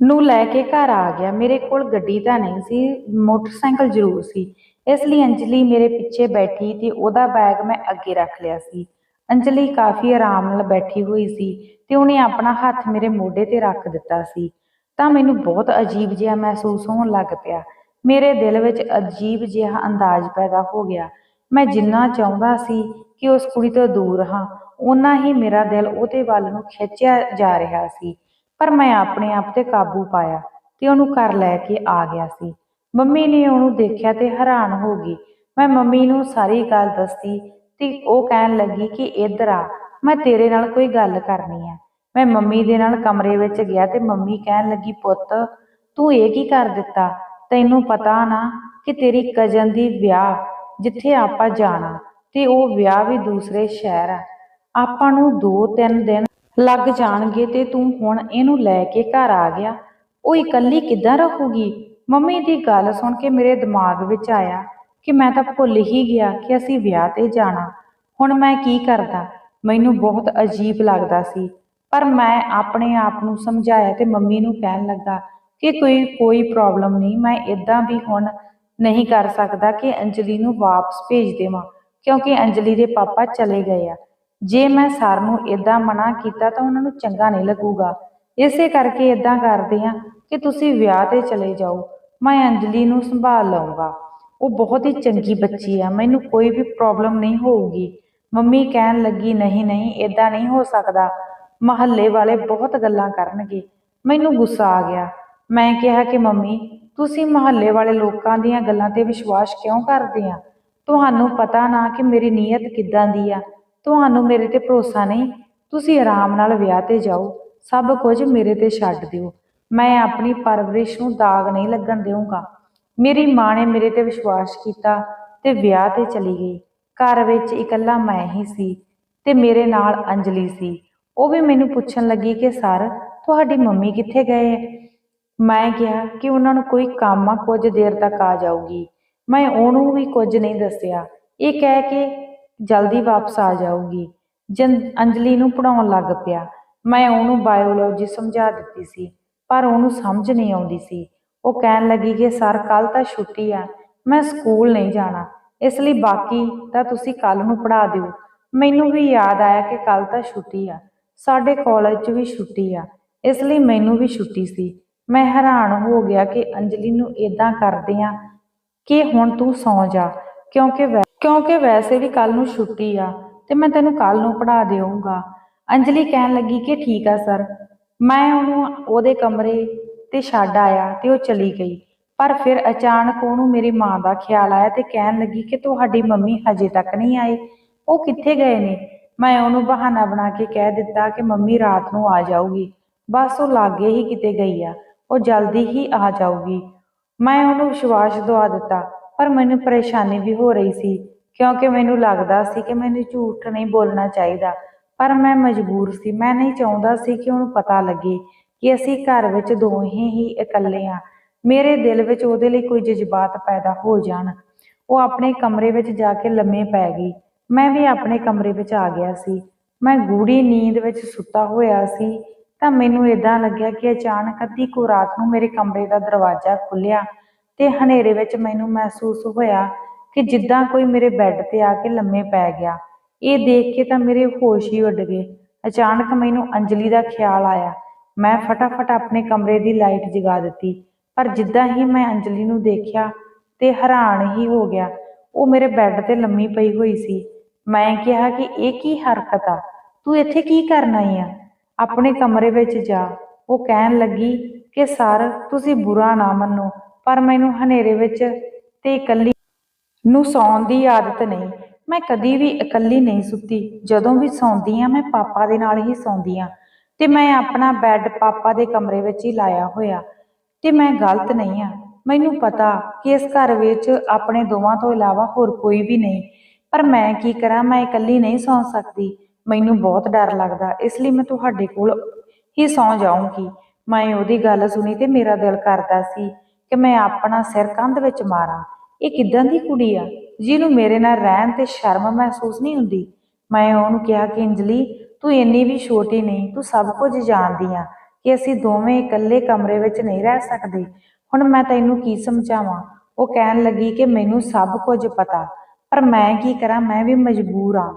Speaker 1: ਨੂੰ ਲੈ ਕੇ ਘਰ ਆ ਗਿਆ। ਮੇਰੇ ਕੋਲ ਗੱਡੀ ਤਾਂ ਨਹੀਂ ਸੀ, ਮੋਟਰਸਾਈਕਲ ਜ਼ਰੂਰ ਸੀ। ਇਸ ਲਈ ਅੰਜਲੀ ਮੇਰੇ ਪਿੱਛੇ ਬੈਠੀ ਤੇ ਉਹਦਾ ਬੈਗ ਮੈਂ ਅੱਗੇ ਰੱਖ ਲਿਆ ਸੀ। ਅੰਜਲੀ ਕਾਫੀ ਆਰਾਮ ਨਾਲ ਬੈਠੀ ਹੋਈ ਸੀ ਤੇ ਉਹਨੇ ਆਪਣਾ ਹੱਥ ਮੇਰੇ ਮੋਢੇ ਤੇ ਰੱਖ ਦਿੱਤਾ ਸੀ। ਤਾਂ ਮੈਨੂੰ ਬਹੁਤ ਅਜੀਬ ਜਿਹਾ ਮਹਿਸੂਸ ਹੋਣ ਲੱਗ ਪਿਆ। ਮੇਰੇ ਦਿਲ ਵਿੱਚ ਅਜੀਬ ਜਿਹਾ ਅੰਦਾਜ਼ ਪੈਦਾ ਹੋ ਗਿਆ। ਮੈਂ ਜਿੰਨਾ ਚਾਹੁੰਦਾ ਸੀ ਕਿ ਉਸ ਕੁੜੀ ਤੋਂ ਦੂਰ ਰਹਾਂ ਓਨਾ ਹੀ ਮੇਰਾ ਦਿਲ ਉਹਦੇ ਵੱਲ ਨੂੰ ਖਿੱਚਿਆ ਜਾ ਰਿਹਾ ਸੀ ਪਰ ਮੈਂ ਆਪਣੇ ਆਪ ਤੇ ਕਾਬੂ ਪਾਇਆ ਤੇ ਉਹਨੂੰ ਘਰ ਲੈ ਕੇ ਆ ਗਿਆ ਸੀ। ਮੰਮੀ ਨੇ ਉਹਨੂੰ ਦੇਖਿਆ ਤੇ ਹੈਰਾਨ ਹੋ ਗਈ। ਮੈਂ ਮੰਮੀ ਨੂੰ ਸਾਰੀ ਗੱਲ ਦੱਸੀ ਤੇ ਉਹ ਕਹਿਣ ਲੱਗੀ ਕਿ ਇੱਧਰ ਆ ਮੈਂ ਤੇਰੇ ਨਾਲ ਕੋਈ ਗੱਲ ਕਰਨੀ ਹੈ ਮੈਂ ਮੰਮੀ ਦੇ ਨਾਲ ਕਮਰੇ ਵਿੱਚ ਗਿਆ ਤੇ ਮੰਮੀ ਕਹਿਣ ਲੱਗੀ ਪੁੱਤ ਤੂੰ ਇਹ ਕੀ ਕਰ ਦਿੱਤਾ? ਤੈਨੂੰ ਪਤਾ ਨਾ ਕਿ ਤੇਰੀ ਕਜ਼ਨ ਦੀ ਵਿਆਹ ਜਿੱਥੇ ਆਪਾਂ ਜਾਣਾ ਤੇ ਉਹ ਵਿਆਹ ਵੀ ਦੂਸਰੇ ਸ਼ਹਿਰ ਆ। ਆਪਾਂ ਨੂੰ 2-3 ਦਿਨ ਲੱਗ ਜਾਣਗੇ ਤੇ ਤੂੰ ਹੁਣ ਇਹਨੂੰ ਲੈ ਕੇ ਘਰ ਆ ਗਿਆ। ਉਹ ਇਕੱਲੀ ਕਿੱਦਾਂ ਰਹੂਗੀ? ਮੰਮੀ ਦੀ ਗੱਲ ਸੁਣ ਕੇ ਮੇਰੇ ਦਿਮਾਗ ਵਿੱਚ ਆਇਆ ਕਿ ਮੈਂ ਤਾਂ ਭੁੱਲ ਹੀ ਗਿਆ ਕਿ ਅਸੀਂ ਵਿਆਹ ਤੇ ਜਾਣਾ। ਹੁਣ ਮੈਂ ਕੀ ਕਰਦਾ? ਮੈਨੂੰ ਬਹੁਤ ਅਜੀਬ ਲੱਗਦਾ ਸੀ, ਪਰ ਮੈਂ ਆਪਣੇ ਆਪ ਨੂੰ ਸਮਝਾਇਆ ਤੇ ਮੰਮੀ ਨੂੰ ਕਹਿਣ ਲੱਗਾ ਕਿ ਕੋਈ ਕੋਈ ਪ੍ਰੋਬਲਮ ਨਹੀਂ, ਮੈਂ ਇਦਾਂ ਵੀ ਹੁਣ ਨਹੀਂ ਕਰ ਸਕਦਾ ਕਿ ਅੰਜਲੀ ਨੂੰ ਵਾਪਸ ਭੇਜ ਦੇਵਾਂ, ਕਿਉਂਕਿ ਅੰਜਲੀ ਦੇ ਪਾਪਾ ਚਲੇ ਗਏ ਆ। ਜੇ ਮੈਂ ਸਰ ਨੂੰ ਇਦਾਂ ਮਨਾ ਕੀਤਾ ਤਾਂ ਉਹਨਾਂ ਨੂੰ ਚੰਗਾ ਨਹੀਂ ਲੱਗੂਗਾ। ਇਸੇ ਕਰਕੇ ਇਦਾਂ ਕਰਦੇ ਆ ਕਿ ਤੁਸੀਂ ਵਿਆਹ ਤੇ ਚਲੇ ਜਾਓ, ਮੈਂ ਅੰਜਲੀ ਨੂੰ ਸੰਭਾਲ ਲਵਾਂਗਾ ਉਹ ਬਹੁਤ ਹੀ ਚੰਗੀ ਬੱਚੀ ਆ, ਮੈਨੂੰ ਕੋਈ ਵੀ ਪ੍ਰੋਬਲਮ ਨਹੀਂ ਹੋਊਗੀ। ਮੰਮੀ ਕਹਿਣ ਲੱਗੀ, ਨਹੀਂ ਨਹੀਂ ਇਦਾਂ ਨਹੀਂ ਹੋ ਸਕਦਾ। ਮਹੱਲੇ ਵਾਲੇ ਬਹੁਤ ਗੱਲਾਂ ਕਰਨਗੇ, ਮੈਨੂੰ ਗੁੱਸਾ ਆ ਗਿਆ। ਮੈਂ ਕਿਹਾ ਕਿ ਮੰਮੀ, ਤੁਸੀਂ ਮਹੱਲੇ ਵਾਲੇ ਲੋਕਾਂ ਦੀਆਂ ਗੱਲਾਂ ਤੇ ਵਿਸ਼ਵਾਸ ਕਿਉਂ ਕਰਦੇ ਆ? ਤੁਹਾਨੂੰ ਪਤਾ ਨਾ ਕਿ ਮੇਰੀ ਨੀਅਤ ਕਿੱਦਾਂ ਦੀ ਆ। ਤੁਹਾਨੂੰ ਮੇਰੇ ਤੇ ਭਰੋਸਾ ਨਹੀਂ? ਤੁਸੀਂ ਆਰਾਮ ਨਾਲ ਵਿਆਹ ਤੇ ਜਾਓ। ਸਭ ਕੁਝ ਮੇਰੇ ਤੇ ਛੱਡ ਦਿਓ। ਮੈਂ ਆਪਣੀ ਪਰਵਰਿਸ਼ ਨੂੰ ਦਾਗ ਨਹੀਂ ਲੱਗਣ ਦੇਵਾਂਗਾ ਮੇਰੀ ਮਾਂ ਨੇ ਮੇਰੇ ਤੇ ਵਿਸ਼ਵਾਸ ਕੀਤਾ ਤੇ ਵਿਆਹ ਤੇ ਚਲੀ ਗਈ। ਘਰ ਵਿੱਚ ਇਕੱਲਾ ਮੈਂ ਹੀ ਸੀ ਤੇ ਮੇਰੇ ਨਾਲ ਅੰਜਲੀ ਸੀ। ਉਹ ਵੀ ਮੈਨੂੰ ਪੁੱਛਣ ਲੱਗੀ ਕਿ, ਸਰ, ਤੁਹਾਡੀ ਮੰਮੀ ਕਿੱਥੇ ਗਏ? ਹੈ ਮੈਂ ਕਿਹਾ ਕਿ ਉਹਨਾਂ ਨੂੰ ਕੋਈ ਕੰਮ ਆ, ਕੁਝ ਦੇਰ ਤੱਕ ਆ ਜਾਊਗੀ। ਮੈਂ ਉਹਨੂੰ ਵੀ ਕੁਝ ਨਹੀਂ ਦੱਸਿਆ। ਇਹ ਕਹਿ ਕੇ ਜਲਦੀ ਵਾਪਸ ਆ ਜਾਊਗੀ। ਜਨ ਅੰਜਲੀ ਨੂੰ ਪੜਾਉਣ ਲੱਗ ਪਿਆ। ਮੈਂ ਉਹਨੂੰ ਬਾਇਓਲੋਜੀ ਸਮਝਾ ਦਿੱਤੀ ਸੀ, ਪਰ ਉਹਨੂੰ ਸਮਝ ਨਹੀਂ ਆਉਂਦੀ ਸੀ। ਉਹ ਕਹਿਣ ਲੱਗੀ ਕਿ, ਸਰ ਕੱਲ ਤਾਂ ਛੁੱਟੀ ਆ, ਮੈਂ ਸਕੂਲ ਨਹੀਂ ਜਾਣਾ। ਇਸ ਲਈ ਬਾਕੀ ਤਾਂ ਤੁਸੀਂ ਕੱਲ ਨੂੰ ਪੜ੍ਹਾ ਦਿਓ। ਮੈਨੂੰ ਵੀ ਯਾਦ ਆਇਆ ਕਿ ਕੱਲ ਤਾਂ ਛੁੱਟੀ ਆ। ਸਾਡੇ ਕਾਲਜ 'ਚ ਵੀ ਛੁੱਟੀ ਆ। ਇਸ ਲਈ ਮੈਨੂੰ ਵੀ ਛੁੱਟੀ ਸੀ। ਮੈਂ ਹੈਰਾਨ ਹੋ ਗਿਆ ਕਿ ਅੰਜਲੀ ਨੂੰ ਇਦਾਂ ਕਰਦੇ ਆ ਕਿ ਹੁਣ ਤੂੰ ਸੌਂ ਜਾ, ਕਿਉਂਕਿ ਕਿਉਂਕਿ ਵੈਸੇ ਵੀ ਕੱਲ ਨੂੰ ਛੁੱਟੀ ਆ ਤੇ ਮੈਂ ਤੈਨੂੰ ਕੱਲ ਨੂੰ ਪੜ੍ਹਾ ਦੇਵਾਂਗਾ ਅੰਜਲੀ ਕਹਿਣ ਲੱਗੀ ਕਿ ਠੀਕ ਆ ਸਰ, ਮੈਂ ਉਹਨੂੰ ਉਹਦੇ ਕਮਰੇ ਤੇ ਛੱਡ ਆਇਆ ਤੇ ਉਹ ਚਲੀ ਗਈ, ਪਰ ਫਿਰ ਅਚਾਨਕ ਉਹਨੂੰ ਮੇਰੀ ਮਾਂ ਦਾ ਖਿਆਲ ਆਇਆ ਤੇ ਕਹਿਣ ਲੱਗੀ ਕਿ ਤੁਹਾਡੀ ਮੰਮੀ ਹਜੇ ਤੱਕ ਨਹੀਂ ਆਏ ਉਹ ਕਿੱਥੇ ਗਏ ਨੇ? ਮੈਂ ਉਹਨੂੰ ਬਹਾਨਾ ਬਣਾ ਕੇ ਕਹਿ ਦਿੱਤਾ ਕਿ ਮੰਮੀ ਰਾਤ ਨੂੰ ਆ ਜਾਊਗੀ, ਬਸ ਉਹ ਲਾਗੇ ਹੀ ਕਿਤੇ ਗਈ ਆ। ਉਹ ਜਲਦੀ ਹੀ ਆ ਜਾਊਗੀ। ਮੈਂ ਉਹਨੂੰ ਵਿਸ਼ਵਾਸ ਦਿਵਾ ਦਿੱਤਾ, ਪਰ ਮੈਨੂੰ ਪਰੇਸ਼ਾਨੀ ਵੀ ਹੋ ਰਹੀ ਸੀ, ਕਿਉਂਕਿ ਮੈਨੂੰ ਲੱਗਦਾ ਸੀ ਕਿ ਮੈਨੂੰ ਝੂਠ ਨਹੀਂ ਬੋਲਣਾ ਚਾਹੀਦਾ। ਪਰ ਮੈਂ ਮਜਬੂਰ ਸੀ, ਮੈਂ ਨਹੀਂ ਚਾਹੁੰਦਾ ਸੀ ਕਿ ਉਹਨੂੰ ਪਤਾ ਲੱਗੇ ਕਿ ਅਸੀਂ ਘਰ ਵਿੱਚ ਦੋਹੇ ਹੀ ਇਕੱਲੇ ਆ ਮੇਰੇ ਦਿਲ ਵਿੱਚ ਉਹਦੇ ਲਈ ਕੋਈ ਜਜ਼ਬਾਤ ਪੈਦਾ ਹੋ ਜਾਣ। ਉਹ ਆਪਣੇ ਕਮਰੇ ਵਿੱਚ ਜਾ ਕੇ ਲੰਮੇ ਪੈ ਗਈ। ਮੈਂ ਵੀ ਆਪਣੇ ਕਮਰੇ ਵਿੱਚ ਆ ਗਿਆ ਸੀ। ਮੈਂ ਗੂੜੀ ਨੀਂਦ ਵਿੱਚ ਸੁੱਤਾ ਹੋਇਆ ਸੀ। ਤਾਂ ਮੈਨੂੰ ਇਦਾਂ ਲੱਗਿਆ ਕਿ ਅਚਾਨਕ ਅੱਧੀ ਕੋ ਰਾਤ ਨੂੰ ਮੇਰੇ ਕਮਰੇ ਦਾ ਦਰਵਾਜ਼ਾ ਖੁੱਲਿਆ ਤੇ ਹਨੇਰੇ ਵਿੱਚ ਮੈਨੂੰ ਮਹਿਸੂਸ ਹੋਇਆ ਕਿ ਜਿੱਦਾਂ ਕੋਈ ਮੇਰੇ ਬੈੱਡ ਤੇ ਆ ਕੇ ਲੰਮੇ ਪੈ ਗਿਆ। ਇਹ ਦੇਖ ਕੇ ਤਾਂ ਮੇਰੇ ਹੋਸ਼ ਹੀ ਉੱਡ ਗਏ। ਅਚਾਨਕ ਮੈਨੂੰ ਅੰਜਲੀ ਦਾ ਖਿਆਲ ਆਇਆ। ਮੈਂ ਫਟਾਫਟ ਆਪਣੇ ਕਮਰੇ ਦੀ ਲਾਈਟ ਜਗਾ ਦਿੱਤੀ, ਪਰ ਜਿੱਦਾਂ ਹੀ ਮੈਂ ਅੰਜਲੀ ਨੂੰ ਦੇਖਿਆ ਤੇ ਹੈਰਾਨ ਹੀ ਹੋ ਗਿਆ, ਉਹ ਮੇਰੇ ਬੈੱਡ ਤੇ ਲੰਮੀ ਪਈ ਹੋਈ ਸੀ। ਮੈਂ ਕਿਹਾ ਕਿ ਇਹ ਕੀ ਹਰਕਤ ਆ? ਤੂੰ ਇੱਥੇ ਕੀ ਕਰਨ ਆਈ ਆ? ਆਪਣੇ ਕਮਰੇ ਵਿੱਚ ਜਾ। ਉਹ ਕਹਿਣ ਲੱਗੀ ਕਿ, ਸਰ, ਤੁਸੀਂ ਬੁਰਾ ਨਾ ਮੰਨੋ, ਪਰ ਮੈਨੂੰ ਹਨੇਰੇ ਵਿੱਚ ਤੇ ਇਕੱਲੀ ਨੂੰ ਸੌਣ ਦੀ ਆਦਤ ਨਹੀਂ। ਮੈਂ ਕਦੀ ਵੀ ਇਕੱਲੀ ਨਹੀਂ ਸੁੱਤੀ। ਜਦੋਂ ਵੀ ਸੌਂਦੀ ਆ ਮੈਂ ਪਾਪਾ ਦੇ ਨਾਲ ਹੀ ਸੌਂਦੀ ਆ ਤੇ ਮੈਂ ਆਪਣਾ ਬੈੱਡ ਪਾਪਾ ਦੇ ਕਮਰੇ ਵਿੱਚ ਹੀ ਲਾਇਆ ਹੋਇਆ। ਤੇ ਮੈਂ ਗਲਤ ਨਹੀਂ ਆ ਮੈਨੂੰ ਪਤਾ ਕਿ ਇਸ ਘਰ ਵਿੱਚ ਆਪਣੇ ਦੋਵਾਂ ਤੋਂ ਇਲਾਵਾ ਹੋਰ ਕੋਈ ਵੀ ਨਹੀਂ। ਪਰ ਮੈਂ ਕੀ ਕਰਾਂ? ਮੈਂ ਇਕੱਲੀ ਨਹੀਂ ਸੌਂ ਸਕਦੀ। ਮੈਨੂੰ ਬਹੁਤ ਡਰ ਲੱਗਦਾ ਇਸ ਲਈ ਮੈਂ ਤੁਹਾਡੇ ਕੋਲ ਹੀ ਸੌਂ ਜਾਊਂਗੀ। ਮੈਂ ਉਹਦੀ ਗੱਲ ਸੁਣੀ ਤੇ ਮੇਰਾ ਦਿਲ ਕਰਦਾ ਸੀ ਕਿ ਮੈਂ ਆਪਣਾ ਸਿਰ ਕੰਧ ਵਿੱਚ ਮਾਰਾਂ। ਇਹ ਕਿੱਦਾਂ ਦੀ ਕੁੜੀ ਆ ਜਿਹਨੂੰ ਮੇਰੇ ਨਾਲ ਰਹਿਣ ਤੇ ਸ਼ਰਮ ਮਹਿਸੂਸ ਨਹੀਂ ਹੁੰਦੀ? ਮੈਂ ਉਹਨੂੰ ਕਿਹਾ ਕਿ ਅੰਜਲੀ ਤੂੰ ਇੰਨੀ ਵੀ ਛੋਟੀ ਨਹੀਂ ਤੂੰ ਸਭ ਕੁਝ ਜਾਣਦੀ ਆ ਕਿ ਅਸੀਂ ਦੋਵੇਂ ਇਕੱਲੇ ਕਮਰੇ ਵਿੱਚ ਨਹੀਂ ਰਹਿ ਸਕਦੇ। ਹੁਣ ਮੈਂ ਤੈਨੂੰ ਕੀ ਸਮਝਾਵਾਂ? ਉਹ ਕਹਿਣ ਲੱਗੀ ਕਿ ਮੈਨੂੰ ਸਭ ਕੁਝ ਪਤਾ ਪਰ ਮੈਂ ਕੀ ਕਰਾਂ? ਮੈਂ ਵੀ ਮਜਬੂਰ ਆ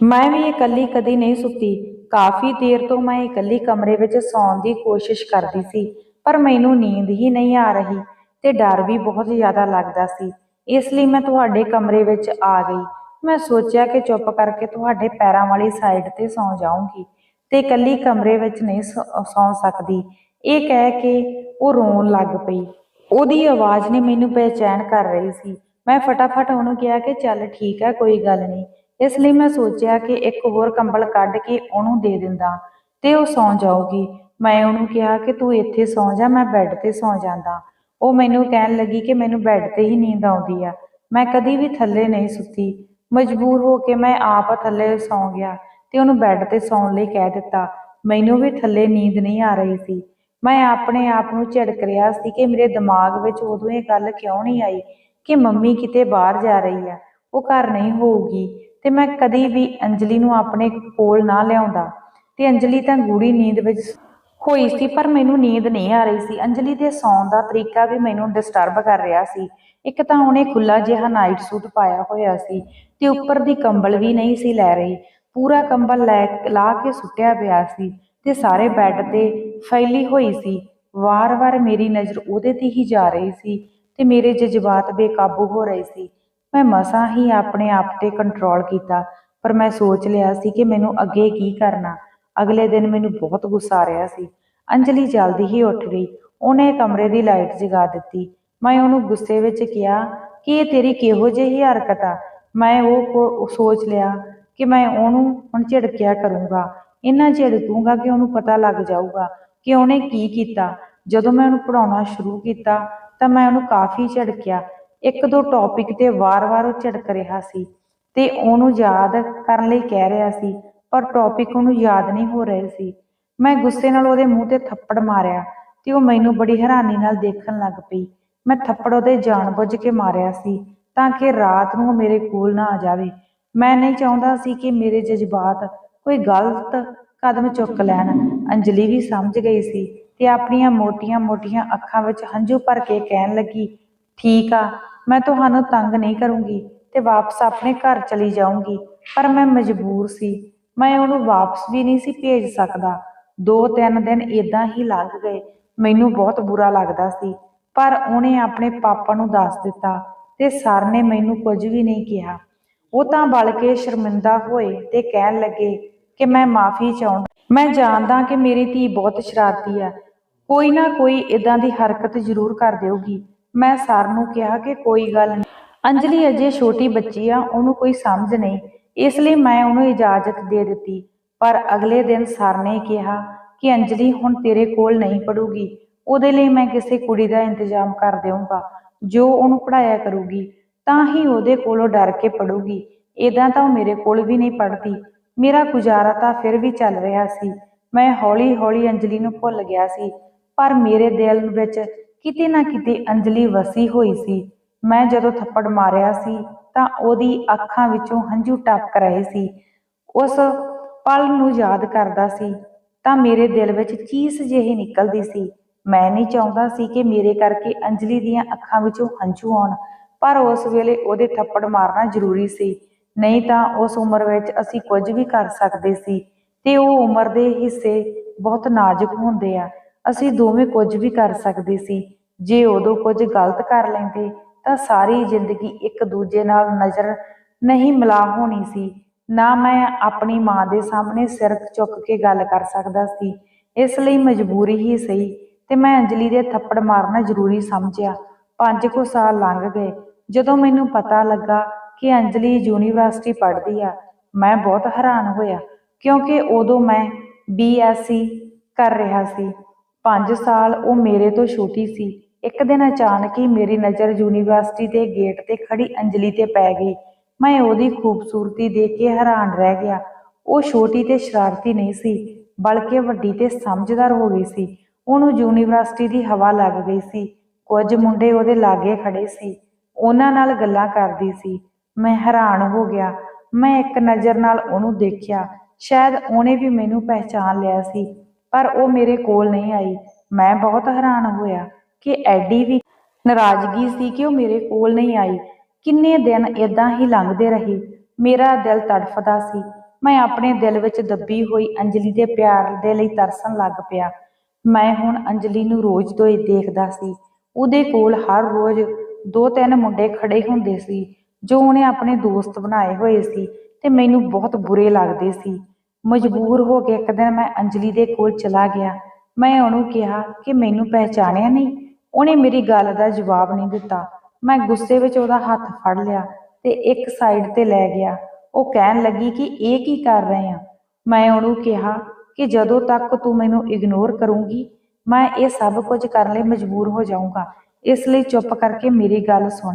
Speaker 1: ਮੈਂ ਵੀ ਇਕੱਲੀ ਕਦੀ ਨਹੀਂ ਸੁੱਤੀ। ਕਾਫੀ ਦੇਰ ਤੋਂ ਮੈਂ ਇਕੱਲੀ ਕਮਰੇ ਵਿੱਚ ਸੌਣ ਦੀ ਕੋਸ਼ਿਸ਼ ਕਰਦੀ ਸੀ, ਪਰ ਮੈਨੂੰ ਨੀਂਦ ਹੀ ਨਹੀਂ ਆ ਰਹੀ ਤੇ ਡਰ ਵੀ ਬਹੁਤ ਜ਼ਿਆਦਾ ਲੱਗਦਾ ਸੀ। ਇਸ ਲਈ ਮੈਂ ਤੁਹਾਡੇ ਕਮਰੇ ਵਿੱਚ ਆ ਗਈ। ਮੈਂ ਸੋਚਿਆ ਕਿ ਚੁੱਪ ਕਰਕੇ ਤੁਹਾਡੇ ਪੈਰਾਂ ਵਾਲੀ ਸਾਈਡ ਤੇ ਸੌਂ ਜਾਊਂਗੀ ਤੇ ਇਕੱਲੀ ਕਮਰੇ ਵਿੱਚ ਨਹੀਂ ਸੌ, ਸੌਂ ਸਕਦੀ। ਇਹ ਕਹਿ ਕੇ ਉਹ ਰੋਣ ਲੱਗ ਪਈ। ਉਹਦੀ ਆਵਾਜ਼ ਨੇ ਮੈਨੂੰ ਬੇਚੈਨ ਕਰ ਰਹੀ ਸੀ। ਮੈਂ ਫਟਾਫਟ ਉਹਨੂੰ ਕਿਹਾ ਕਿ ਚੱਲ ਠੀਕ ਹੈ, ਕੋਈ ਗੱਲ ਨਹੀਂ। ਇਸ ਲਈ ਮੈਂ ਸੋਚਿਆ ਕਿ ਇੱਕ ਹੋਰ ਕੰਬਲ ਕੱਢ ਕੇ ਉਹਨੂੰ ਦੇ ਦਿੰਦਾ ਤੇ ਉਹ ਸੌਂ ਜਾਊਗੀ। ਮੈਂ ਉਹਨੂੰ ਕਿਹਾ ਕਿ ਤੂੰ ਇੱਥੇ ਸੌਂ ਜਾ, ਮੈਂ ਬੈੱਡ ਤੇ ਸੌਂ ਜਾਂਦਾ। ਉਹ ਮੈਨੂੰ ਕਹਿਣ ਲੱਗੀ ਕਿ ਮੈਨੂੰ ਬੈੱਡ ਤੇ ਹੀ ਨੀਂਦ ਆਉਂਦੀ ਆ। ਮੈਂ ਕਦੀ ਵੀ ਥੱਲੇ ਨਹੀਂ ਸੁੱਤੀ। ਮਜਬੂਰ ਹੋ ਕੇ ਮੈਂ ਆਪ ਥੱਲੇ ਸੌਂ ਗਿਆ ਤੇ ਉਹਨੂੰ ਬੈੱਡ ਤੇ ਸੌਣ ਲਈ ਕਹਿ ਦਿੱਤਾ। ਮੈਨੂੰ ਵੀ ਥੱਲੇ ਨੀਂਦ ਨਹੀਂ ਆ ਰਹੀ ਸੀ। ਮੈਂ ਆਪਣੇ ਆਪ ਨੂੰ ਝਿੜਕ ਰਿਹਾ ਸੀ ਕਿ ਮੇਰੇ ਦਿਮਾਗ ਵਿੱਚ ਉਦੋਂ ਇਹ ਗੱਲ ਕਿਉਂ ਨਹੀਂ ਆਈ ਕਿ ਮੰਮੀ ਕਿਤੇ ਬਾਹਰ ਜਾ ਰਹੀ ਆ? ਉਹ ਘਰ ਨਹੀਂ ਹੋਊਗੀ। ਤੇ ਮੈਂ ਕਦੀ ਵੀ ਅੰਜਲੀ ਨੂੰ ਆਪਣੇ ਕੋਲ ਨਾ ਲਿਆਉਂਦਾ। ਤੇ ਅੰਜਲੀ ਤਾਂ ਗੂੜੀ ਨੀਂਦ ਵਿੱਚ ਹੋਈ ਸੀ, ਪਰ ਮੈਨੂੰ ਨੀਂਦ ਨਹੀਂ ਆ ਰਹੀ ਸੀ। ਅੰਜਲੀ ਦੇ ਸੌਣ ਦਾ ਤਰੀਕਾ ਵੀ ਮੈਨੂੰ ਡਿਸਟਰਬ ਕਰ ਰਿਹਾ ਸੀ। ਇੱਕ ਤਾਂ ਉਹਨੇ ਖੁੱਲਾ ਜਿਹਾ ਨਾਈਟ ਸੂਟ ਪਾਇਆ ਹੋਇਆ ਸੀ ਤੇ ਉੱਪਰ ਦੀ ਕੰਬਲ ਵੀ ਨਹੀਂ ਸੀ ਲੈ ਰਹੀ। ਪੂਰਾ ਕੰਬਲ ਲੈ ਲਾ ਕੇ ਸੁੱਟਿਆ ਪਿਆ ਸੀ ਤੇ ਸਾਰੇ ਬੈੱਡ ਤੇ ਫੈਲੀ ਹੋਈ ਸੀ। ਵਾਰ-ਵਾਰ ਮੇਰੀ ਨਜ਼ਰ ਉਹਦੇ ਤੇ ਹੀ ਜਾ ਰਹੀ ਸੀ ਤੇ ਮੇਰੇ ਜਜ਼ਬਾਤ ਬੇਕਾਬੂ ਹੋ ਰਹੇ ਸੀ। ਮੈਂ ਮਸਾਂ ਹੀ ਆਪਣੇ ਆਪ ਤੇ ਕੰਟਰੋਲ ਕੀਤਾ, ਪਰ ਮੈਂ ਸੋਚ ਲਿਆ ਸੀ ਕਿ ਮੈਨੂੰ ਅੱਗੇ ਕੀ ਕਰਨਾ। ਅਗਲੇ ਦਿਨ ਮੈਨੂੰ ਬਹੁਤ ਗੁੱਸਾ ਆ ਰਿਹਾ ਸੀ। ਅੰਜਲੀ ਜਲਦੀ ਹੀ ਉੱਠ ਗਈ। ਉਹਨੇ ਕਮਰੇ ਦੀ ਲਾਈਟ ਜਗਾ ਦਿੱਤੀ। ਮੈਂ ਉਹਨੂੰ ਗੁੱਸੇ ਵਿੱਚ ਕਿਹਾ, ਕਿ ਇਹ ਤੇਰੀ ਕਿਹੋ ਜਿਹੀ ਹਰਕਤ ਆ? ਮੈਂ ਉਹ ਸੋਚ ਲਿਆ ਕਿ ਮੈਂ ਉਹਨੂੰ ਹੁਣ ਝਿੜਕਿਆ ਕਰੂੰਗਾ। ਇੰਨਾ ਝਿੜਕੂੰਗਾ ਕਿ ਉਹਨੂੰ ਪਤਾ ਲੱਗ ਜਾਊਗਾ ਕਿ ਉਹਨੇ ਕੀ ਕੀਤਾ। ਜਦੋਂ ਮੈਂ ਉਹਨੂੰ ਪੜਾਉਣਾ ਸ਼ੁਰੂ ਕੀਤਾ, ਤਾਂ ਮੈਂ ਉਹਨੂੰ ਕਾਫੀ ਝਿੜਕਿਆ। ਇੱਕ ਦੋ ਟੌਪਿਕ ਤੇ ਵਾਰ-ਵਾਰ ਉਹ ਝਿੜਕ ਰਿਹਾ ਸੀ ਤੇ ਉਹਨੂੰ ਯਾਦ ਕਰਨ ਲਈ ਕਹਿ ਰਿਹਾ ਸੀ, ਪਰ ਟੌਪਿਕ ਉਹਨੂੰ ਯਾਦ ਨਹੀਂ ਹੋ ਰਹੇ ਸੀ। ਮੈਂ ਗੁੱਸੇ ਨਾਲ ਉਹਦੇ ਮੂੰਹ ਤੇ ਥੱਪੜ ਮਾਰਿਆ ਤੇ ਉਹ ਮੈਨੂੰ ਬੜੀ ਹੈਰਾਨੀ ਨਾਲ ਦੇਖਣ ਲੱਗ ਪਈ। ਮੈਂ ਥੱਪੜ ਉਹਦੇ ਜਾਣਬੁੱਝ ਕੇ ਮਾਰਿਆ ਸੀ ਤਾਂ ਕਿ ਰਾਤ ਨੂੰ ਮੇਰੇ ਕੋਲ ਨਾ ਆ ਜਾਵੇ। ਮੈਂ ਨਹੀਂ ਚਾਹੁੰਦਾ ਸੀ ਕਿ ਮੇਰੇ ਜਜ਼ਬਾਤ ਕੋਈ ਗਲਤ ਕਦਮ ਚੁੱਕ ਲੈਣ। ਅੰਜਲੀ ਵੀ ਸਮਝ ਗਈ ਸੀ ਤੇ ਆਪਣੀਆਂ ਮੋਟੀਆਂ-ਮੋਟੀਆਂ ਅੱਖਾਂ ਵਿੱਚ ਹੰਝੂ ਭਰ ਕੇ ਕਹਿਣ ਲੱਗੀ, ਠੀਕ ਆ ਮੈਂ ਤੁਹਾਨੂੰ ਤੰਗ ਨਹੀਂ ਕਰੂੰਗੀ ਤੇ ਵਾਪਸ ਆਪਣੇ ਘਰ ਚਲੀ ਜਾਊਂਗੀ। ਪਰ ਮੈਂ ਮਜਬੂਰ ਸੀ। ਮੈਂ ਉਹਨੂੰ ਵਾਪਸ ਵੀ ਨਹੀਂ ਸੀ ਭੇਜ ਸਕਦਾ। ਦੋ ਤਿੰਨ ਦਿਨ ਇਦਾਂ ਹੀ ਲੰਘ ਗਏ। ਮੈਨੂੰ ਬਹੁਤ ਬੁਰਾ ਲੱਗਦਾ ਸੀ। ਪਰ ਉਹਨੇ ਆਪਣੇ ਪਾਪਾ ਨੂੰ ਦੱਸ ਦਿੱਤਾ ਤੇ ਸਰ ਨੇ ਮੈਨੂੰ ਕੁਝ ਵੀ ਨਹੀਂ ਕਿਹਾ। ਉਹ ਤਾਂ ਬਲ ਕੇ ਸ਼ਰਮਿੰਦਾ ਹੋਏ ਤੇ ਕਹਿਣ ਲੱਗੇ ਕਿ ਮੈਂ ਮਾਫੀ ਚਾਹੁੰਦਾ। ਮੈਂ ਜਾਣਦਾ ਕਿ ਮੇਰੀ ਧੀ ਬਹੁਤ ਸ਼ਰਾਰਤੀ ਆ। ਕੋਈ ਨਾ ਕੋਈ ਇਦਾਂ ਦੀ ਹਰਕਤ ਜ਼ਰੂਰ ਕਰ ਦੇਊਗੀ। ਮੈਂ ਸਰ ਨੂੰ ਕਿਹਾ ਕਿ ਕੋਈ ਗੱਲ ਨਹੀਂ। ਅੰਜਲੀ ਅਜੇ ਛੋਟੀ ਬੱਚੀ ਆ, ਉਹਨੂੰ ਕੋਈ ਸਮਝ ਨਹੀਂ। ਇਸ ਲਈ ਮੈਂ ਉਹਨੂੰ ਇਜਾਜ਼ਤ ਦੇ ਦਿੱਤੀ। ਪਰ ਅਗਲੇ ਦਿਨ ਸਰ ਨੇ ਕਿਹਾ ਕਿ ਅੰਜਲੀ ਹੁਣ ਤੇਰੇ ਕੋਲ ਨਹੀਂ ਪੜੂਗੀ। ਉਹਦੇ ਲਈ ਮੈਂ ਕਿਸੇ ਕੁੜੀ ਦਾ ਇੰਤਜ਼ਾਮ ਕਰ ਦੇਵਾਂਗਾ ਜੋ ਉਹਨੂੰ ਪੜਾਇਆ ਕਰੂਗੀ, ਤਾਂ ਹੀ ਉਹਦੇ ਕੋਲੋਂ ਡਰ ਕੇ ਪੜੂਗੀ। ਇਦਾਂ ਤਾਂ ਉਹ ਮੇਰੇ ਕੋਲ ਵੀ ਨਹੀਂ ਪੜਦੀ ਮੇਰਾ ਗੁਜ਼ਾਰਾ ਤਾਂ ਫਿਰ ਵੀ ਚੱਲ ਰਿਹਾ ਸੀ। ਮੈਂ ਹੌਲੀ-ਹੌਲੀ ਅੰਜਲੀ ਨੂੰ ਭੁੱਲ ਗਿਆ ਸੀ। ਪਰ ਮੇਰੇ ਦਿਲ ਵਿੱਚ ਕਿਤੇ ਨਾ ਕਿਤੇ ਅੰਜਲੀ ਵਸੀ ਹੋਈ ਸੀ। ਮੈਂ ਜਦੋਂ ਥੱਪੜ ਮਾਰਿਆ ਸੀ ਤਾਂ ਉਹਦੀ ਅੱਖਾਂ ਵਿੱਚੋਂ ਹੰਝੂ ਟਪਕ ਰਹੇ ਸੀ। ਉਸ ਪਲ ਨੂੰ ਯਾਦ ਕਰਦਾ ਸੀ ਤਾਂ ਮੇਰੇ ਦਿਲ ਵਿੱਚ ਚੀਸ ਜਿਹੀ ਨਿਕਲਦੀ ਸੀ। ਮੈਂ ਨਹੀਂ ਚਾਹੁੰਦਾ ਸੀ ਕਿ ਮੇਰੇ ਕਰਕੇ ਅੰਜਲੀ ਦੀਆਂ ਅੱਖਾਂ ਵਿੱਚੋਂ ਹੰਝੂ ਆਉਣ, ਪਰ ਉਸ ਵੇਲੇ ਉਹਦੇ ਥੱਪੜ ਮਾਰਨਾ ਜ਼ਰੂਰੀ ਸੀ। ਨਹੀਂ ਤਾਂ ਉਸ ਉਮਰ ਵਿੱਚ ਅਸੀਂ ਕੁਝ ਵੀ ਕਰ ਸਕਦੇ ਸੀ ਤੇ ਉਹ ਉਮਰ ਦੇ ਹਿੱਸੇ ਬਹੁਤ ਨਾਜ਼ੁਕ ਹੁੰਦੇ ਆ। ਅਸੀਂ ਦੋਵੇਂ ਕੁਝ ਵੀ ਕਰ ਸਕਦੇ ਸੀ। ਜੇ ਉਦੋਂ ਕੁਝ ਗਲਤ ਕਰ ਲੈਂਦੇ, ਤਾਂ ਸਾਰੀ ਜ਼ਿੰਦਗੀ ਇੱਕ ਦੂਜੇ ਨਾਲ ਨਜ਼ਰ ਨਹੀਂ ਮਿਲਾ ਹੋਣੀ ਸੀ। ਨਾ ਮੈਂ ਆਪਣੀ ਮਾਂ ਦੇ ਸਾਹਮਣੇ ਸਿਰ ਚੁੱਕ ਕੇ ਗੱਲ ਕਰ ਸਕਦਾ ਸੀ। ਇਸ ਲਈ ਮਜਬੂਰੀ ਹੀ ਸਹੀ ਤੇ ਮੈਂ ਅੰਜਲੀ ਦੇ ਥੱਪੜ ਮਾਰਨਾ ਜ਼ਰੂਰੀ ਸਮਝਿਆ। ਪੰਜ ਕੁ ਸਾਲ ਲੰਘ ਗਏ। ਜਦੋਂ ਮੈਨੂੰ ਪਤਾ ਲੱਗਾ ਕਿ ਅੰਜਲੀ ਯੂਨੀਵਰਸਿਟੀ ਪੜ੍ਹਦੀ ਆ, ਮੈਂ ਬਹੁਤ ਹੈਰਾਨ ਹੋਇਆ। ਕਿਉਂਕਿ ਉਦੋਂ ਮੈਂ ਬੀਐਸਸੀ ਕਰ ਰਿਹਾ ਸੀ। 5 ਸਾਲ ਉਹ ਮੇਰੇ ਤੋਂ ਛੋਟੀ ਸੀ। ਇੱਕ ਦਿਨ ਅਚਾਨਕ ਹੀ ਮੇਰੀ ਨਜ਼ਰ ਯੂਨੀਵਰਸਿਟੀ ਦੇ ਗੇਟ ਤੇ ਖੜੀ ਅੰਜਲੀ ਤੇ ਪੈ ਗਈ। ਮੈਂ ਉਹਦੀ ਖੂਬਸੂਰਤੀ ਦੇਖ ਕੇ ਹੈਰਾਨ ਰਹਿ ਗਿਆ। ਉਹ ਛੋਟੀ ਤੇ ਸ਼ਰਾਰਤੀ ਨਹੀਂ ਸੀ, ਬਲਕਿ ਵੱਡੀ ਤੇ ਸਮਝਦਾਰ ਹੋ ਗਈ ਸੀ। ਉਹਨੂੰ ਯੂਨੀਵਰਸਿਟੀ ਦੀ ਹਵਾ ਲੱਗ ਗਈ ਸੀ। ਕੁਝ ਮੁੰਡੇ ਉਹਦੇ ਲਾਗੇ ਖੜੇ ਸੀ। ਉਹਨਾਂ ਨਾਲ ਗੱਲਾਂ ਕਰਦੀ ਸੀ। ਮੈਂ ਹੈਰਾਨ ਹੋ ਗਿਆ। ਮੈਂ ਇੱਕ ਨਜ਼ਰ ਨਾਲ ਉਹਨੂੰ ਦੇਖਿਆ। ਸ਼ਾਇਦ ਉਹਨੇ ਵੀ ਮੈਨੂੰ ਪਹਿਚਾਨ ਲਿਆ ਸੀ। ਪਰ ਉਹ ਮੇਰੇ ਕੋਲ ਨਹੀਂ ਆਈ। ਮੈਂ ਬਹੁਤ ਹੈਰਾਨ ਹੋਇਆ ਕਿ ਐਡੀ ਵੀ ਨਾਰਾਜ਼ਗੀ ਸੀ ਕਿ ਉਹ ਮੇਰੇ ਕੋਲ ਨਹੀਂ ਆਈ। ਕਿੰਨੇ ਦਿਨ ਇਦਾਂ ਹੀ ਲੰਘਦੇ ਰਹੇ। ਮੇਰਾ ਦਿਲ ਤੜਫਦਾ ਸੀ। ਮੈਂ ਆਪਣੇ ਦਿਲ ਵਿੱਚ ਦੱਬੀ ਹੋਈ ਅੰਜਲੀ ਦੇ ਪਿਆਰ ਦੇ ਲਈ ਤਰਸਣ ਲੱਗ ਪਿਆ। ਮੈਂ ਹੁਣ ਅੰਜਲੀ ਨੂੰ ਰੋਜ਼ ਤੋਂ ਹੀ ਦੇਖਦਾ ਸੀ। ਉਹਦੇ ਕੋਲ ਹਰ ਰੋਜ਼ ਦੋ ਤਿੰਨ ਮੁੰਡੇ ਖੜੇ ਹੁੰਦੇ ਸੀ, ਜੋ ਉਹਨੇ ਆਪਣੇ ਦੋਸਤ ਬਣਾਏ ਹੋਏ ਸੀ ਤੇ ਮੈਨੂੰ ਬਹੁਤ ਬੁਰੇ ਲੱਗਦੇ ਸੀ। ਮਜਬੂਰ ਹੋ ਕੇ ਇੱਕ ਦਿਨ ਮੈਂ ਅੰਜਲੀ ਦੇ ਕੋਲ ਚਲਾ ਗਿਆ। ਮੈਂ ਉਹਨੂੰ ਕਿਹਾ ਕਿ ਮੈਨੂੰ ਪਹਿਚਾਣਿਆ ਨਹੀਂ। ਉਹਨੇ ਮੇਰੀ ਗੱਲ ਦਾ ਜਵਾਬ ਨਹੀਂ ਦਿੱਤਾ। ਮੈਂ ਗੁੱਸੇ ਵਿੱਚ ਉਹਦਾ ਹੱਥ ਫੜ ਲਿਆ ਤੇ ਇੱਕ ਸਾਈਡ ਤੇ ਲੈ ਗਿਆ। ਉਹ ਕਹਿਣ ਲੱਗੀ ਕਿ ਇਹ ਕੀ ਕਰ ਰਹੇ ਆ? ਮੈਂ ਉਹਨੂੰ ਕਿਹਾ ਕਿ ਜਦੋਂ ਤੱਕ ਤੂੰ ਮੈਨੂੰ ਇਗਨੋਰ ਕਰੂੰਗੀ, ਮੈਂ ਇਹ ਸਭ ਕੁਝ ਕਰਨ ਲਈ ਮਜਬੂਰ ਹੋ ਜਾਊਂਗਾ। ਇਸ ਲਈ ਚੁੱਪ ਕਰਕੇ ਮੇਰੀ ਗੱਲ ਸੁਣ।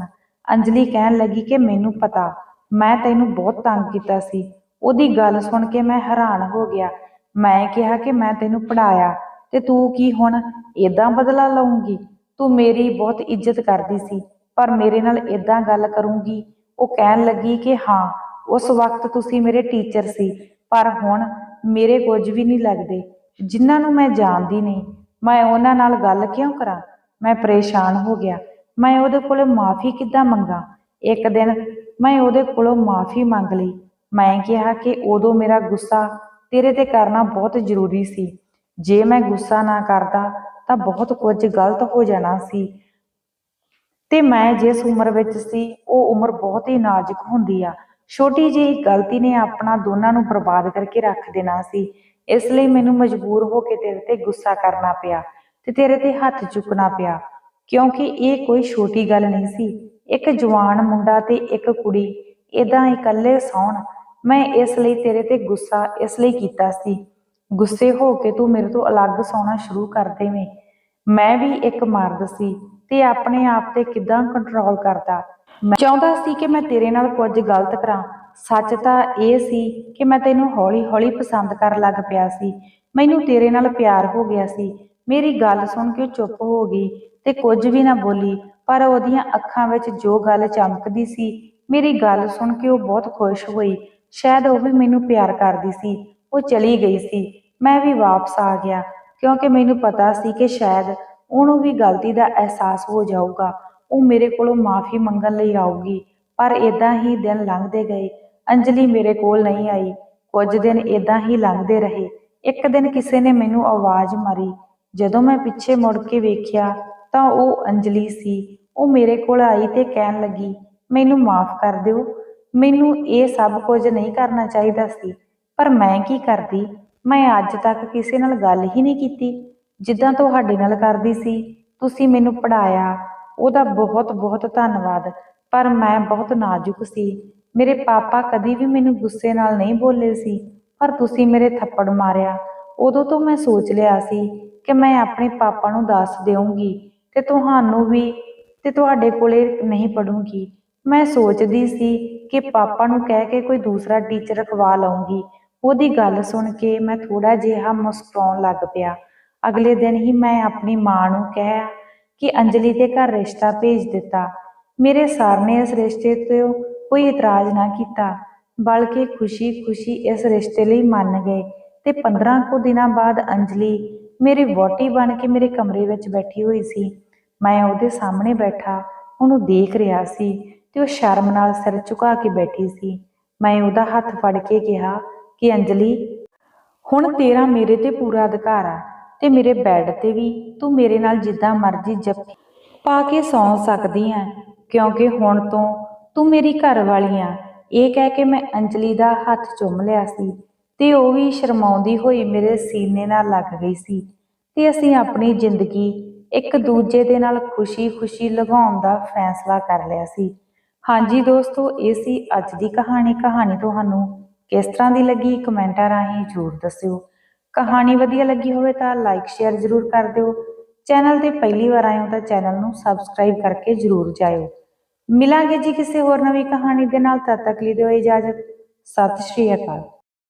Speaker 1: ਅੰਜਲੀ ਕਹਿਣ ਲੱਗੀ ਕਿ ਮੈਨੂੰ ਪਤਾ। ਮੈਂ ਤੈਨੂੰ ਬਹੁਤ ਤੰਗ ਕੀਤਾ ਸੀ। ਉਹਦੀ ਗੱਲ ਸੁਣ ਕੇ ਮੈਂ ਹੈਰਾਨ ਹੋ ਗਿਆ। ਮੈਂ ਕਿਹਾ ਕਿ ਮੈਂ ਤੈਨੂੰ ਪੜਾਇਆ ਤੇ ਤੂੰ ਕੀ ਹੁਣ ਇਦਾਂ ਬਦਲਾ ਲਊਂਗੀ? ਤੂੰ ਮੇਰੀ ਬਹੁਤ ਇੱਜ਼ਤ ਕਰਦੀ ਸੀ ਪਰ ਮੇਰੇ ਨਾਲ ਇਦਾਂ ਗੱਲ ਕਰੂੰਗੀ? ਉਹ ਕਹਿਣ ਲੱਗੀ ਕਿ ਹਾਂ ਉਸ ਵਕਤ ਤੁਸੀਂ ਮੇਰੇ ਟੀਚਰ ਸੀ ਪਰ ਹੁਣ ਮੇਰੇ ਕੁਝ ਵੀ ਨਹੀਂ ਲੱਗਦੇ। ਜਿਨ੍ਹਾਂ ਨੂੰ ਮੈਂ ਜਾਣਦੀ ਨਹੀਂ ਮੈਂ ਉਹਨਾਂ ਨਾਲ ਗੱਲ ਕਿਉਂ ਕਰਾਂ? ਮੈਂ ਪਰੇਸ਼ਾਨ ਹੋ ਗਿਆ। ਮੈਂ ਉਹਦੇ ਕੋਲੋਂ ਮਾਫੀ ਕਿੱਦਾਂ ਮੰਗਾ? ਇੱਕ ਦਿਨ ਮੈਂ ਉਹਦੇ ਕੋਲੋਂ ਮਾਫੀ ਮੰਗ ਲਈ। ਮੈਂ ਕਿਹਾ ਕਿ ਉਦੋਂ ਮੇਰਾ ਗੁੱਸਾ ਤੇਰੇ ਤੇ ਕਰਨਾ ਬਹੁਤ ਜ਼ਰੂਰੀ ਸੀ। ਜੇ ਮੈਂ ਗੁੱਸਾ ਨਾ ਕਰਦਾ ਤਾਂ ਬਹੁਤ ਕੁਝ ਗਲਤ ਹੋ ਜਾਣਾ ਸੀ। ਤੇ ਮੈਂ ਜਿਸ ਉਮਰ ਵਿੱਚ ਸੀ, ਉਹ ਉਮਰ ਬਹੁਤ ਹੀ ਨਾਜ਼ੁਕ ਹੁੰਦੀ ਆ। ਛੋਟੀ ਜਿਹੀ ਗਲਤੀ ਨੇ ਆਪਣਾ ਦੋਨਾਂ ਨੂੰ ਬਰਬਾਦ ਕਰਕੇ ਰੱਖ ਦੇਣਾ ਸੀ। ਇਸ ਲਈ ਮੈਨੂੰ ਮਜਬੂਰ ਹੋ ਕੇ ਤੇਰੇ ਤੇ ਗੁੱਸਾ ਕਰਨਾ ਪਿਆ ਤੇ ਤੇਰੇ ਤੇ ਹੱਥ ਚੁੱਕਣਾ ਪਿਆ। ਕਿਉਂਕਿ ਇਹ ਕੋਈ ਛੋਟੀ ਗੱਲ ਨਹੀਂ ਸੀ। ਇੱਕ ਜਵਾਨ ਮੁੰਡਾ ਤੇ ਇੱਕ ਕੁੜੀ ਇਦਾਂ ਇਕੱਲੇ ਸੌਣ ਮੈਂ ਇਸ ਲਈ ਤੇਰੇ ਤੇ ਗੁੱਸਾ ਇਸ ਲਈ ਕੀਤਾ ਸੀ। ਗੁੱਸੇ ਹੋ ਕੇ ਤੂੰ ਮੇਰੇ ਤੋਂ ਅਲੱਗ ਸੌਣਾ ਸ਼ੁਰੂ ਕਰ ਦੇਵੇਂ। ਮੈਂ ਵੀ ਇੱਕ ਮਰਦ ਸੀ ਤੇ ਆਪਣੇ ਆਪ ਤੇ ਕਿਦਾਂ ਕੰਟਰੋਲ ਕਰਦਾ? ਮੈਂ ਚਾਹੁੰਦਾ ਸੀ ਕਿ ਮੈਂ ਤੇਰੇ ਨਾਲ ਕੁਝ ਗਲਤ ਕਰਾਂ। ਸੱਚ ਤਾਂ ਇਹ ਸੀ ਕਿ ਮੈਂ ਤੈਨੂੰ ਹੌਲੀ-ਹੌਲੀ ਪਸੰਦ ਕਰਨ ਲੱਗ ਪਿਆ ਸੀ। ਮੈਨੂੰ ਤੇਰੇ ਨਾਲ ਪਿਆਰ ਹੋ ਗਿਆ ਸੀ। ਮੇਰੀ ਗੱਲ ਸੁਣ ਕੇ ਉਹ ਚੁੱਪ ਹੋ ਗਈ ਤੇ ਕੁਝ ਵੀ ਨਾ ਬੋਲੀ, ਪਰ ਉਹਦੀਆਂ ਅੱਖਾਂ ਵਿੱਚ ਜੋ ਗੱਲ ਚਮਕਦੀ ਸੀ, ਮੇਰੀ ਗੱਲ ਸੁਣ ਕੇ ਉਹ ਬਹੁਤ ਖੁਸ਼ ਹੋਈ। ਸ਼ਾਇਦ ਉਹ ਵੀ ਮੈਨੂੰ ਪਿਆਰ ਕਰਦੀ ਸੀ, ਉਹ ਚਲੀ ਗਈ ਸੀ। ਮੈਂ ਵੀ ਵਾਪਸ ਆ ਗਿਆ, ਕਿਉਂਕਿ ਮੈਨੂੰ ਪਤਾ ਸੀ ਕਿ ਸ਼ਾਇਦ ਉਹਨੂੰ ਵੀ ਗਲਤੀ ਦਾ ਅਹਿਸਾਸ ਹੋ ਜਾਊਗਾ। ਉਹ ਮੇਰੇ ਕੋਲੋਂ ਮਾਫੀ ਮੰਗਣ ਲਈ ਆਊਗੀ, ਪਰ ਇਦਾਂ ਹੀ ਦਿਨ ਲੰਘਦੇ ਗਏ। ਅੰਜਲੀ ਮੇਰੇ ਕੋਲ ਨਹੀਂ ਆਈ, ਕੁਝ ਦਿਨ ਇਦਾਂ ਹੀ ਲੰਘਦੇ ਰਹੇ। ਇੱਕ ਦਿਨ ਕਿਸੇ ਨੇ ਮੈਨੂੰ ਆਵਾਜ਼ ਮਾਰੀ, ਜਦੋਂ ਮੈਂ ਪਿੱਛੇ ਮੁੜ ਕੇ ਵੇਖਿਆ ਤਾਂ ਉਹ ਅੰਜਲੀ ਸੀ। ਉਹ ਮੇਰੇ ਕੋਲ ਆਈ ਤੇ ਕਹਿਣ ਲੱਗੀ, ਮੈਨੂੰ ਮਾਫ ਕਰ ਦਿਓ ਮੈਨੂੰ ਇਹ ਸਭ ਕੁਝ ਨਹੀਂ ਕਰਨਾ ਚਾਹੀਦਾ ਸੀ, ਪਰ ਮੈਂ ਕੀ ਕਰਦੀ? ਮੈਂ ਅੱਜ ਤੱਕ ਕਿਸੇ ਨਾਲ ਗੱਲ ਹੀ ਨਹੀਂ ਕੀਤੀ। ਜਿੱਦਾਂ ਤੁਹਾਡੇ ਨਾਲ ਕਰਦੀ ਸੀ, ਤੁਸੀਂ ਮੈਨੂੰ ਪੜਾਇਆ ਉਹਦਾ ਬਹੁਤ ਬਹੁਤ ਧੰਨਵਾਦ, ਪਰ ਮੈਂ ਬਹੁਤ ਨਾਜ਼ੁਕ ਸੀ। ਮੇਰੇ ਪਾਪਾ ਕਦੀ ਵੀ ਮੈਨੂੰ ਗੁੱਸੇ ਨਾਲ ਨਹੀਂ ਬੋਲੇ ਸੀ, ਪਰ ਤੁਸੀਂ ਮੇਰੇ ਥੱਪੜ ਮਾਰਿਆ। ਉਦੋਂ ਤੋਂ ਮੈਂ ਸੋਚ ਲਿਆ ਸੀ ਕਿ ਮੈਂ ਆਪਣੇ ਪਾਪਾ ਨੂੰ ਦੱਸ ਦੇਵਾਂਗੀ ਤੇ ਤੁਹਾਨੂੰ ਵੀ, ਤੇ ਤੁਹਾਡੇ ਕੋਲੇ ਨਹੀਂ ਪੜੂੰਗੀ ਮੈਂ ਸੋਚਦੀ ਸੀ ਕਿ ਪਾਪਾ ਨੂੰ ਕਹਿ ਕੇ ਕੋਈ ਦੂਸਰਾ ਟੀਚਰ ਰਖਵਾ ਲਵਾਂਗੀ ਉਹਦੀ ਗੱਲ ਸੁਣ ਕੇ ਮੈਂ ਥੋੜਾ ਜਿਹਾ ਮੁਸਕਰਾਉਣ ਲੱਗ ਪਿਆ। ਅਗਲੇ ਦਿਨ ਹੀ ਮੈਂ ਆਪਣੀ ਮਾਂ ਨੂੰ ਕਿਹਾ ਕਿ ਅੰਜਲੀ ਦੇ ਘਰ ਰਿਸ਼ਤਾ ਭੇਜ ਦਿੱਤਾ। ਮੇਰੇ ਸਰ ਨੇ ਇਸ ਰਿਸ਼ਤੇ ਤੋਂ ਕੋਈ ਇਤਰਾਜ਼ ਨਾ ਕੀਤਾ, ਬਲਕਿ ਖੁਸ਼ੀ-ਖੁਸ਼ੀ ਇਸ ਰਿਸ਼ਤੇ ਲਈ ਮੰਨ ਗਏ ਤੇ 15 ਕੁ ਦਿਨਾਂ ਬਾਅਦ ਅੰਜਲੀ ਮੇਰੀ ਵੋਟੀ ਬਣ ਕੇ ਮੇਰੇ ਕਮਰੇ ਵਿੱਚ ਬੈਠੀ ਹੋਈ ਸੀ। ਮੈਂ ਉਹਦੇ ਸਾਹਮਣੇ ਬੈਠਾ, ਉਹਨੂੰ ਦੇਖ ਰਿਹਾ ਸੀ। ਤੇ ਉਹ ਸ਼ਰਮ ਨਾਲ ਸਿਰ ਝੁਕਾ ਕੇ ਬੈਠੀ ਸੀ। ਮੈਂ ਉਹਦਾ ਹੱਥ ਫੜ ਕੇ ਕਿਹਾ ਕਿ ਅੰਜਲੀ, ਹੁਣ ਤੇਰਾ ਮੇਰੇ ਤੇ ਪੂਰਾ ਅਧਿਕਾਰ ਆ ਤੇ ਮੇਰੇ ਬੈੱਡ ਤੇ ਵੀ ਤੂੰ ਮੇਰੇ ਨਾਲ ਜਿੱਦਾਂ ਮਰਜ਼ੀ ਜੱਫੀ ਪਾ ਕੇ ਸੌਂ ਸਕਦੀ ਆ, ਕਿਉਂਕਿ ਹੁਣ ਤੋਂ ਤੂੰ ਮੇਰੀ ਘਰ ਵਾਲੀ ਆ। ਇਹ ਕਹਿ ਕੇ ਮੈਂ ਅੰਜਲੀ ਦਾ ਹੱਥ ਚੁੰਮ ਲਿਆ ਸੀ ਤੇ ਉਹ ਵੀ ਸ਼ਰਮਾਉਂਦੀ ਹੋਈ ਮੇਰੇ ਸੀਨੇ ਨਾਲ ਲੱਗ ਗਈ ਸੀ ਤੇ ਅਸੀਂ ਆਪਣੀ ਜ਼ਿੰਦਗੀ ਇੱਕ ਦੂਜੇ ਦੇ ਨਾਲ ਖੁਸ਼ੀ-ਖੁਸ਼ੀ ਲਗਾਉਣ ਦਾ ਫੈਸਲਾ ਕਰ ਲਿਆ ਸੀ। ਹਾਂਜੀ ਦੋਸਤੋ, ਇਹ ਸੀ ਅੱਜ ਦੀ ਕਹਾਣੀ। ਕਹਾਣੀ ਤੁਹਾਨੂੰ ਕਿਸ ਤਰ੍ਹਾਂ ਦੀ ਲੱਗੀ? ਕਮੈਂਟਾਂ ਰਾਹੀਂ ਜ਼ਰੂਰ ਦੱਸਿਓ। ਕਹਾਣੀ ਵਧੀਆ ਲੱਗੀ ਹੋਵੇ ਤਾਂ ਲਾਈਕ ਸ਼ੇਅਰ ਜ਼ਰੂਰ ਕਰ ਦਿਓ। ਚੈਨਲ ਤੇ ਪਹਿਲੀ ਵਾਰ ਆਏ ਹੋ ਤਾਂ ਚੈਨਲ ਨੂੰ ਸਬਸਕ੍ਰਾਈਬ ਕਰਕੇ ਜ਼ਰੂਰ ਜਾਇਓ। ਮਿਲਾਂਗੇ ਜੀ ਕਿਸੇ ਹੋਰ ਨਵੀਂ ਕਹਾਣੀ ਦੇ ਨਾਲ। ਤਦ ਤੱਕ ਲਈ ਦਿਓ ਇਜਾਜ਼ਤ। ਸਤਿ ਸ਼੍ਰੀ ਅਕਾਲ।